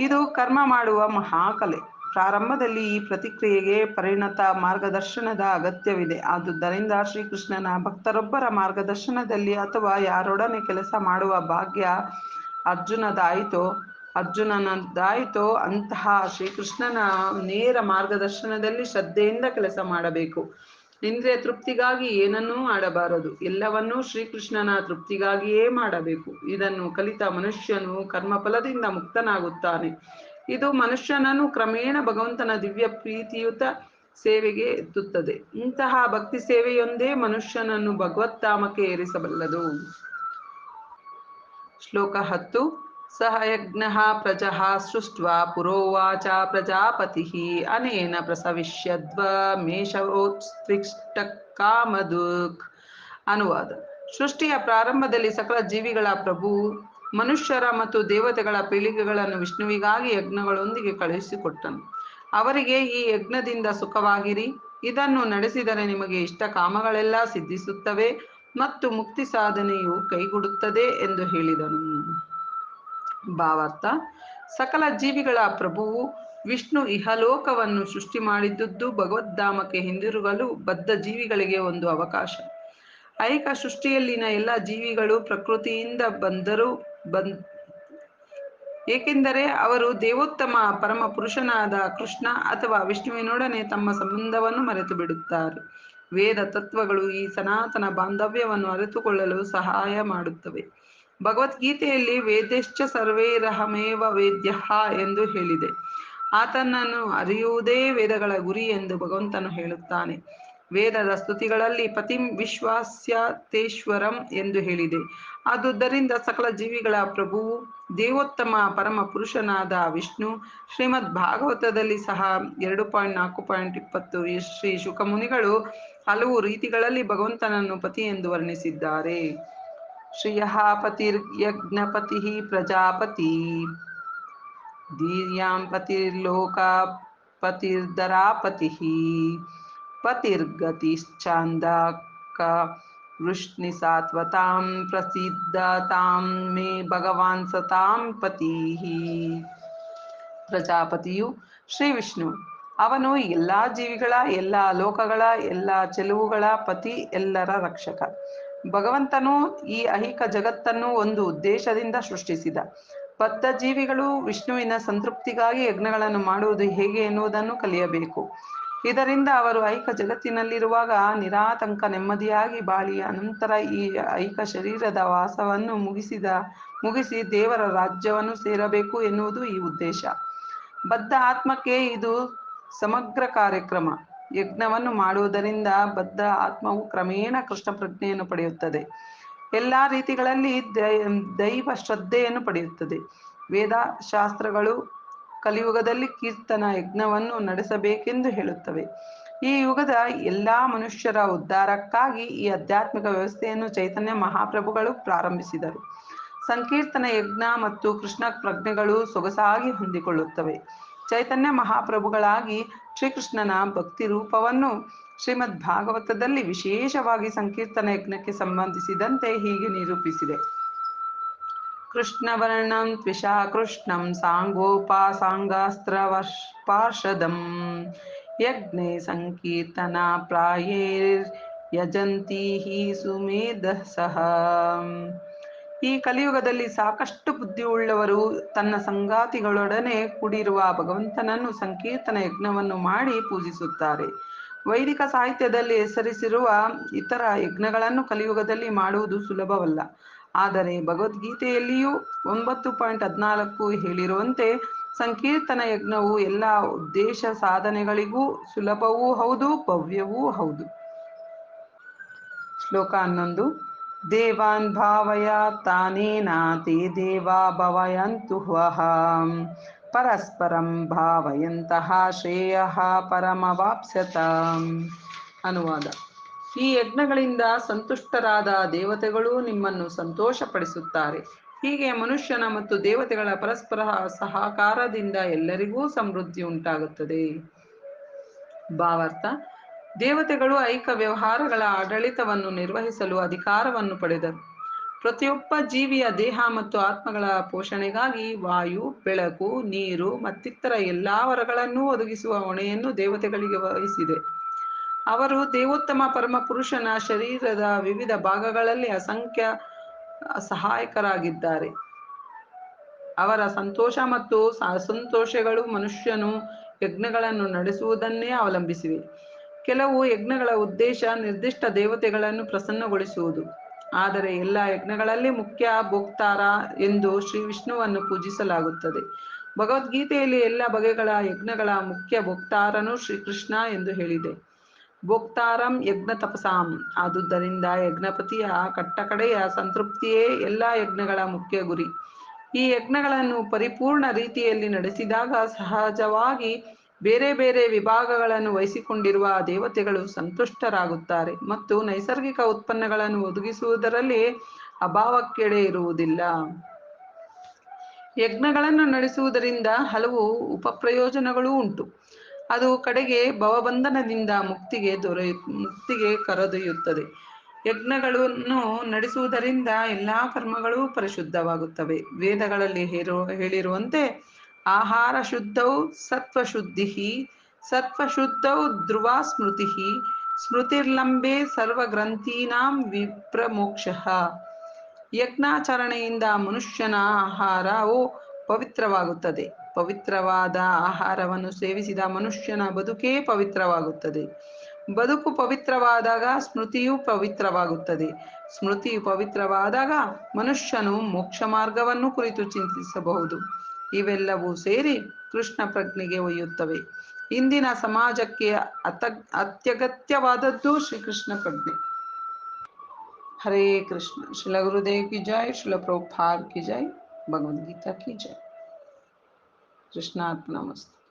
ಇದು ಕರ್ಮ ಮಾಡುವ ಮಹಾಕಲೆ. ಪ್ರಾರಂಭದಲ್ಲಿ ಈ ಪ್ರತಿಕ್ರಿಯೆಗೆ ಪರಿಣತ ಮಾರ್ಗದರ್ಶನದ ಅಗತ್ಯವಿದೆ. ಆದುದರಿಂದ ಶ್ರೀಕೃಷ್ಣನ ಭಕ್ತರೊಬ್ಬರ ಮಾರ್ಗದರ್ಶನದಲ್ಲಿ ಅಥವಾ ಯಾರೊಡನೆ ಕೆಲಸ ಮಾಡುವ ಭಾಗ್ಯ ಅರ್ಜುನದಾಯಿತೋ ಅರ್ಜುನನದಾಯಿತೋ ಅಂತಹ ಶ್ರೀಕೃಷ್ಣನ ನೇರ ಮಾರ್ಗದರ್ಶನದಲ್ಲಿ ಶ್ರದ್ಧೆಯಿಂದ ಕೆಲಸ ಮಾಡಬೇಕು. ಇಂದ್ರಿಯ ತೃಪ್ತಿಗಾಗಿ ಏನನ್ನೂ ಆಡಬಾರದು ಎಲ್ಲವನ್ನೂ ಶ್ರೀಕೃಷ್ಣನ ತೃಪ್ತಿಗಾಗಿಯೇ ಮಾಡಬೇಕು. ಇದನ್ನು ಕಲಿತ ಮನುಷ್ಯನು ಕರ್ಮಫಲದಿಂದ ಮುಕ್ತನಾಗುತ್ತಾನೆ. ಇದು ಮನುಷ್ಯನನ್ನು ಕ್ರಮೇಣ ಭಗವಂತನ ದಿವ್ಯ ಪ್ರೀತಿಯುತ ಸೇವೆಗೆ ಎತ್ತುತ್ತದೆ. ಇಂತಹ ಭಕ್ತಿ ಸೇವೆಯೊಂದೇ ಮನುಷ್ಯನನ್ನು ಭಗವತ್ತಾಮಕ್ಕೆ ಏರಿಸಬಲ್ಲದು. ಶ್ಲೋಕ ಹತ್ತು. ಸಹ ಯಜ್ಞ ಪ್ರಜಃ ಸೃಷ್ಟ್ವಾ ಪುರೋವಾಚ ಪ್ರಜಾಪತಿ ಅನೇನ ಪ್ರಸವಿಷ್ಯದ್ವ ಮೇಷೋತ್ಸ್ಪೃಷ್ಟ ಕಾಮದುಕ್ ಅನುವಾದ. ಸೃಷ್ಟಿಯ ಪ್ರಾರಂಭದಲ್ಲಿ ಸಕಲ ಜೀವಿಗಳ ಪ್ರಭು, ಮನುಷ್ಯರ ಮತ್ತು ದೇವತೆಗಳ ಪೀಳಿಗೆಗಳನ್ನು ವಿಷ್ಣುವಿಗಾಗಿ ಯಜ್ಞಗಳೊಂದಿಗೆ ಕಳುಹಿಸಿಕೊಟ್ಟನು. ಅವರಿಗೆ ಈ ಯಜ್ಞದಿಂದ ಸುಖವಾಗಿರಿ. ಇದನ್ನು ನಡೆಸಿದರೆ ನಿಮಗೆ ಇಷ್ಟ ಕಾಮಗಳೆಲ್ಲ ಸಿದ್ಧಿಸುತ್ತವೆ ಮತ್ತು ಮುಕ್ತಿ ಸಾಧನೆಯು ಕೈಗೂಡುತ್ತದೆ ಎಂದು ಹೇಳಿದನು. ಭಾವಾರ್ಥ. ಸಕಲ ಜೀವಿಗಳ ಪ್ರಭುವು ವಿಷ್ಣು ಇಹಲೋಕವನ್ನು ಸೃಷ್ಟಿ ಮಾಡಿದ್ದುದು ಭಗವದ್ಧಾಮಕ್ಕೆ ಹಿಂದಿರುಗಲು ಬದ್ಧ ಜೀವಿಗಳಿಗೆ ಒಂದು ಅವಕಾಶ. ಐಕ ಸೃಷ್ಟಿಯಲ್ಲಿನ ಎಲ್ಲ ಜೀವಿಗಳು ಪ್ರಕೃತಿಯಿಂದ ಬಂದರೂ ಬಂದ್ ಏಕೆಂದರೆ ಅವರು ದೇವೋತ್ತಮ ಪರಮ ಪುರುಷನಾದ ಕೃಷ್ಣ ಅಥವಾ ವಿಷ್ಣುವಿನೊಡನೆ ತಮ್ಮ ಸಂಬಂಧವನ್ನು ಮರೆತು ಬಿಡುತ್ತಾರೆ ವೇದ ತತ್ವಗಳು ಈ ಸನಾತನ ಬಾಂಧವ್ಯವನ್ನು ಅರಿತುಕೊಳ್ಳಲು ಸಹಾಯ ಮಾಡುತ್ತವೆ. ಭಗವದ್ಗೀತೆಯಲ್ಲಿ ವೇದಶ್ಚ ಸರ್ವೇರಹಮೇವ ವೇದ್ಯ ಎಂದು ಹೇಳಿದೆ. ಆತನನ್ನು ಅರಿಯುವುದೇ ವೇದಗಳ ಗುರಿ ಎಂದು ಭಗವಂತನು ಹೇಳುತ್ತಾನೆ. ವೇದದ ಸ್ತುತಿಗಳಲ್ಲಿ ಪತಿಂ ವಿಶ್ವಾಸ್ಯತೇಶ್ವರಂ ಎಂದು ಹೇಳಿದೆ. ಆದುದರಿಂದ ಸಕಲ ಜೀವಿಗಳ ಪ್ರಭುವು ದೇವೋತ್ತಮ ಪರಮ ಪುರುಷನಾದ ವಿಷ್ಣು, ಶ್ರೀಮದ್ ಭಾಗವತದಲ್ಲಿ ಸಹ ಎರಡು ಪಾಯಿಂಟ್ ನಾಲ್ಕು ಪಾಯಿಂಟ್ ಇಪ್ಪತ್ತು ಶ್ರೀ ಶುಕಮುನಿಗಳು ಹಲವು ರೀತಿಗಳಲ್ಲಿ ಭಗವಂತನನ್ನು ಪತಿ ಎಂದು ವರ್ಣಿಸಿದ್ದಾರೆ. ಶ್ರಿಯ ಪತಿರ್ಯಜ್ಞಪತಿ ಪ್ರಜಾಪತಿ ಧೀರ್ಯಾಂ ಪತಿರ್ಲೋಕ ಪತಿರ್ಧರಾಪತಿ ಪತಿರ್ಗತಿಶ್ಚಾಂದಕ ವೃಷ್ಣಿ ಸಾತ್ವತಾಂ ಪ್ರಸಿದ್ಧತಾಂ ಮೇ ಭಗವಾನ್ ಸತಾಂ ಪತಿ ಪ್ರಜಾಪತಿಯು ಶ್ರೀ ವಿಷ್ಣು ಅವನು ಎಲ್ಲ ಜೀವಿಗಳ, ಎಲ್ಲ ಲೋಕಗಳ, ಎಲ್ಲ ಚೆಲುವುಗಳ ಪತಿ, ಎಲ್ಲರ ರಕ್ಷಕ. ಭಗವಂತನು ಈ ಅಹಿಕ ಜಗತ್ತನ್ನು ಒಂದು ಉದ್ದೇಶದಿಂದ ಸೃಷ್ಟಿಸಿದ. ಬದ್ಧ ಜೀವಿಗಳು ವಿಷ್ಣುವಿನ ಸಂತೃಪ್ತಿಗಾಗಿ ಯಜ್ಞಗಳನ್ನು ಮಾಡುವುದು ಹೇಗೆ ಎನ್ನುವುದನ್ನು ಕಲಿಯಬೇಕು. ಇದರಿಂದ ಅವರು ಐಕ ಜಗತ್ತಿನಲ್ಲಿರುವಾಗ ನಿರಾತಂಕ, ನೆಮ್ಮದಿಯಾಗಿ ಬಾಳಿ ಅನಂತರ ಈ ಐಕ ಶರೀರದ ವಾಸವನ್ನು ಮುಗಿಸಿದ, ಮುಗಿಸಿ ದೇವರ ರಾಜ್ಯವನ್ನು ಸೇರಬೇಕು ಎನ್ನುವುದು ಈ ಉದ್ದೇಶ. ಬದ್ಧ ಆತ್ಮಕ್ಕೆ ಇದು ಸಮಗ್ರ ಕಾರ್ಯಕ್ರಮ. ಯಜ್ಞವನ್ನು ಮಾಡುವುದರಿಂದ ಬದ್ಧ ಆತ್ಮವು ಕ್ರಮೇಣ ಕೃಷ್ಣ ಪ್ರಜ್ಞೆಯನ್ನು ಪಡೆಯುತ್ತದೆ. ಎಲ್ಲಾ ರೀತಿಗಳಲ್ಲಿ ದೈವ ಶ್ರದ್ಧೆಯನ್ನು ಪಡೆಯುತ್ತದೆ. ವೇದ ಶಾಸ್ತ್ರಗಳು ಕಲಿಯುಗದಲ್ಲಿ ಕೀರ್ತನ ಯಜ್ಞವನ್ನು ನಡೆಸಬೇಕೆಂದು ಹೇಳುತ್ತವೆ. ಈ ಯುಗದ ಎಲ್ಲಾ ಮನುಷ್ಯರ ಉದ್ಧಾರಕ್ಕಾಗಿ ಈ ಆಧ್ಯಾತ್ಮಿಕ ವ್ಯವಸ್ಥೆಯನ್ನು ಚೈತನ್ಯ ಮಹಾಪ್ರಭುಗಳು ಪ್ರಾರಂಭಿಸಿದರು. ಸಂಕೀರ್ತನ ಯಜ್ಞ ಮತ್ತು ಕೃಷ್ಣ ಪ್ರಜ್ಞೆಗಳು ಸೊಗಸಾಗಿ ಹೊಂದಿಕೊಳ್ಳುತ್ತವೆ. ಚೈತನ್ಯ ಮಹಾಪ್ರಭುಗಳಾಗಿ ಶ್ರೀಕೃಷ್ಣನ ಭಕ್ತಿ ರೂಪವನ್ನು ಶ್ರೀಮದ್ ಭಾಗವತದಲ್ಲಿ ವಿಶೇಷವಾಗಿ ಸಂಕೀರ್ತನ ಯಜ್ಞಕ್ಕೆ ಸಂಬಂಧಿಸಿದಂತೆ ಹೀಗೆ ನಿರೂಪಿಸಿದೆ. ಕೃಷ್ಣವರ್ಣಂ ತ್ವಿಷಾ ಕೃಷ್ಣಂ ಸಾಂಗೋಪಾಸಾಂಗಾಸ್ತ್ರ ಪಾರ್ಷದಂ ಯಜ್ಞೆ ಸಂಕೀರ್ತನ ಪ್ರಾಯೇರ್ ಯಜಂತಿ ಹಿ ಸುಮೇಧ ಸಹ. ಈ ಕಲಿಯುಗದಲ್ಲಿ ಸಾಕಷ್ಟು ಬುದ್ಧಿಯುಳ್ಳವರು ತನ್ನ ಸಂಗಾತಿಗಳೊಡನೆ ಕೂಡಿರುವ ಭಗವಂತನನ್ನು ಸಂಕೀರ್ತನ ಯಜ್ಞವನ್ನು ಮಾಡಿ ಪೂಜಿಸುತ್ತಾರೆ. ವೈದಿಕ ಸಾಹಿತ್ಯದಲ್ಲಿ ಹೆಸರಿಸಿರುವ ಇತರ ಯಜ್ಞಗಳನ್ನು ಕಲಿಯುಗದಲ್ಲಿ ಮಾಡುವುದು ಸುಲಭವಲ್ಲ. ಆದರೆ ಭಗವದ್ಗೀತೆಯಲ್ಲಿಯೂ ಒಂಬತ್ತು ಪಾಯಿಂಟ್ ಹದಿನಾಲ್ಕು ಹೇಳಿರುವಂತೆ ಸಂಕೀರ್ತನ ಯಜ್ಞವು ಎಲ್ಲ ಉದ್ದೇಶ ಸಾಧನೆಗಳಿಗೂ ಸುಲಭವೂ ಹೌದು, ಭವ್ಯವೂ ಹೌದು. ಶ್ಲೋಕ ಹನ್ನೊಂದು. ದೇವಾನ್ ಭಾವಯ ತಾನೇ ನಾತಿ ದೇವಾ ಭವಯಂತು ವಹ ಪರಸ್ಪರಂ ಭಾವಯಂತಹ ಶ್ರೇಯ ಪರಮವಾಪ್ಸ್ಯತ. ಅನುವಾದ. ಈ ಯಜ್ಞಗಳಿಂದ ಸಂತುಷ್ಟರಾದ ದೇವತೆಗಳು ನಿಮ್ಮನ್ನು ಸಂತೋಷಪಡಿಸುತ್ತಾರೆ. ಹೀಗೆ ಮನುಷ್ಯನ ಮತ್ತು ದೇವತೆಗಳ ಪರಸ್ಪರ ಸಹಕಾರದಿಂದ ಎಲ್ಲರಿಗೂ ಸಮೃದ್ಧಿ ಉಂಟಾಗುತ್ತದೆ. ಭಾವಾರ್ಥ ದೇವತೆಗಳು ಐಕ ವ್ಯವಹಾರಗಳ ಆಡಳಿತವನ್ನು ನಿರ್ವಹಿಸಲು ಅಧಿಕಾರವನ್ನು ಪಡೆದರು. ಪ್ರತಿಯೊಬ್ಬ ಜೀವಿಯ ದೇಹ ಮತ್ತು ಆತ್ಮಗಳ ಪೋಷಣೆಗಾಗಿ ವಾಯು, ಬೆಳಕು, ನೀರು ಮತ್ತಿತರ ಎಲ್ಲಾ ವರಗಳನ್ನೂ ಒದಗಿಸುವ ಹೊಣೆಯನ್ನು ದೇವತೆಗಳಿಗೆ ವಹಿಸಿದೆ. ಅವರು ದೇವೋತ್ತಮ ಪರಮ ಪುರುಷನ ಶರೀರದ ವಿವಿಧ ಭಾಗಗಳಲ್ಲಿ ಅಸಂಖ್ಯ ಸಹಾಯಕರಾಗಿದ್ದಾರೆ. ಅವರ ಸಂತೋಷ ಮತ್ತು ಅಸಂತೋಷಗಳು ಮನುಷ್ಯನು ಯಜ್ಞಗಳನ್ನು ನಡೆಸುವುದನ್ನೇ ಅವಲಂಬಿಸಿವೆ. ಕೆಲವು ಯಜ್ಞಗಳ ಉದ್ದೇಶ ನಿರ್ದಿಷ್ಟ ದೇವತೆಗಳನ್ನು ಪ್ರಸನ್ನಗೊಳಿಸುವುದು. ಆದರೆ ಎಲ್ಲ ಯಜ್ಞಗಳಲ್ಲಿ ಮುಖ್ಯ ಭೋಕ್ತಾರ ಎಂದು ಶ್ರೀ ವಿಷ್ಣುವನ್ನು ಪೂಜಿಸಲಾಗುತ್ತದೆ. ಭಗವದ್ಗೀತೆಯಲ್ಲಿ ಎಲ್ಲ ಬಗೆಗಳ ಯಜ್ಞಗಳ ಮುಖ್ಯ ಭೋಕ್ತಾರನು ಶ್ರೀಕೃಷ್ಣ ಎಂದು ಹೇಳಿದೆ. ಭೋಕ್ತಾರಂ ಯಜ್ಞ ತಪಸಾಂ. ಆದುದರಿಂದ ಯಜ್ಞಪತಿಯ ಕಟ್ಟಕಡೆಯ ಸಂತೃಪ್ತಿಯೇ ಎಲ್ಲ ಯಜ್ಞಗಳ ಮುಖ್ಯ ಗುರಿ. ಈ ಯಜ್ಞಗಳನ್ನು ಪರಿಪೂರ್ಣ ರೀತಿಯಲ್ಲಿ ನಡೆಸಿದಾಗ ಸಹಜವಾಗಿ ಬೇರೆ ಬೇರೆ ವಿಭಾಗಗಳನ್ನು ವಹಿಸಿಕೊಂಡಿರುವ ದೇವತೆಗಳು ಸಂತುಷ್ಟರಾಗುತ್ತಾರೆ ಮತ್ತು ನೈಸರ್ಗಿಕ ಉತ್ಪನ್ನಗಳನ್ನು ಒದಗಿಸುವುದರಲ್ಲಿ ಅಭಾವಕ್ಕೆಡೆ ಇರುವುದಿಲ್ಲ. ಯಜ್ಞಗಳನ್ನು ನಡೆಸುವುದರಿಂದ ಹಲವು ಉಪಪ್ರಯೋಜನಗಳು ಉಂಟು. ಅದು ಕಡೆಗೆ ಭವಬಂಧನದಿಂದ ಮುಕ್ತಿಗೆ ದೊರೆಯು ಮುಕ್ತಿಗೆ ಕರೆದೊಯ್ಯುತ್ತದೆ. ಯಜ್ಞಗಳನ್ನು ನಡೆಸುವುದರಿಂದ ಎಲ್ಲಾ ಕರ್ಮಗಳು ಪರಿಶುದ್ಧವಾಗುತ್ತವೆ. ವೇದಗಳಲ್ಲಿ ಹೇರೋ, ಹೇಳಿರುವಂತೆ ಆಹಾರ ಶುದ್ಧೌ ಸತ್ವಶುದ್ಧಿ ಸತ್ವಶುದ್ಧೌ ಧ್ರುವ ಸ್ಮೃತಿ ಸ್ಮೃತಿರ್ಲಂಬೆ ಸರ್ವಗ್ರಂಥೀನಾಂ ವಿಪ್ರಮೋಕ್ಷ. ಯಜ್ಞಾಚರಣೆಯಿಂದ ಮನುಷ್ಯನ ಆಹಾರವು ಪವಿತ್ರವಾಗುತ್ತದೆ. ಪವಿತ್ರವಾದ ಆಹಾರವನ್ನು ಸೇವಿಸಿದ ಮನುಷ್ಯನ ಬದುಕೇ ಪವಿತ್ರವಾಗುತ್ತದೆ. ಬದುಕು ಪವಿತ್ರವಾದಾಗ ಸ್ಮೃತಿಯು ಪವಿತ್ರವಾಗುತ್ತದೆ. ಸ್ಮೃತಿಯು ಪವಿತ್ರವಾದಾಗ ಮನುಷ್ಯನು ಮೋಕ್ಷ ಮಾರ್ಗವನ್ನು ಕುರಿತು ಚಿಂತಿಸಬಹುದು. ಇವೆಲ್ಲವೂ ಸೇರಿ ಕೃಷ್ಣ ಪ್ರಜ್ಞೆಗೆ ಒಯ್ಯುತ್ತವೆ. ಇಂದಿನ ಸಮಾಜಕ್ಕೆ ಅತ, ಅತ್ಯಗತ್ಯವಾದದ್ದು ಶ್ರೀಕೃಷ್ಣ ಪ್ರಜ್ಞೆ. ಹರೇ ಕೃಷ್ಣ. ಶಿಲ ಗುರುದೇವ್ ಕಿ ಜೈ, ಶಿಲ ಪ್ರಭುಪಾದ್ ಕಿ ಜೈ, ಭಗವದ್ಗೀತಾ ಕಿ ಜೈ. ಕೃಷ್ಣಾರ್ಪಣ ಮಸ್ತು.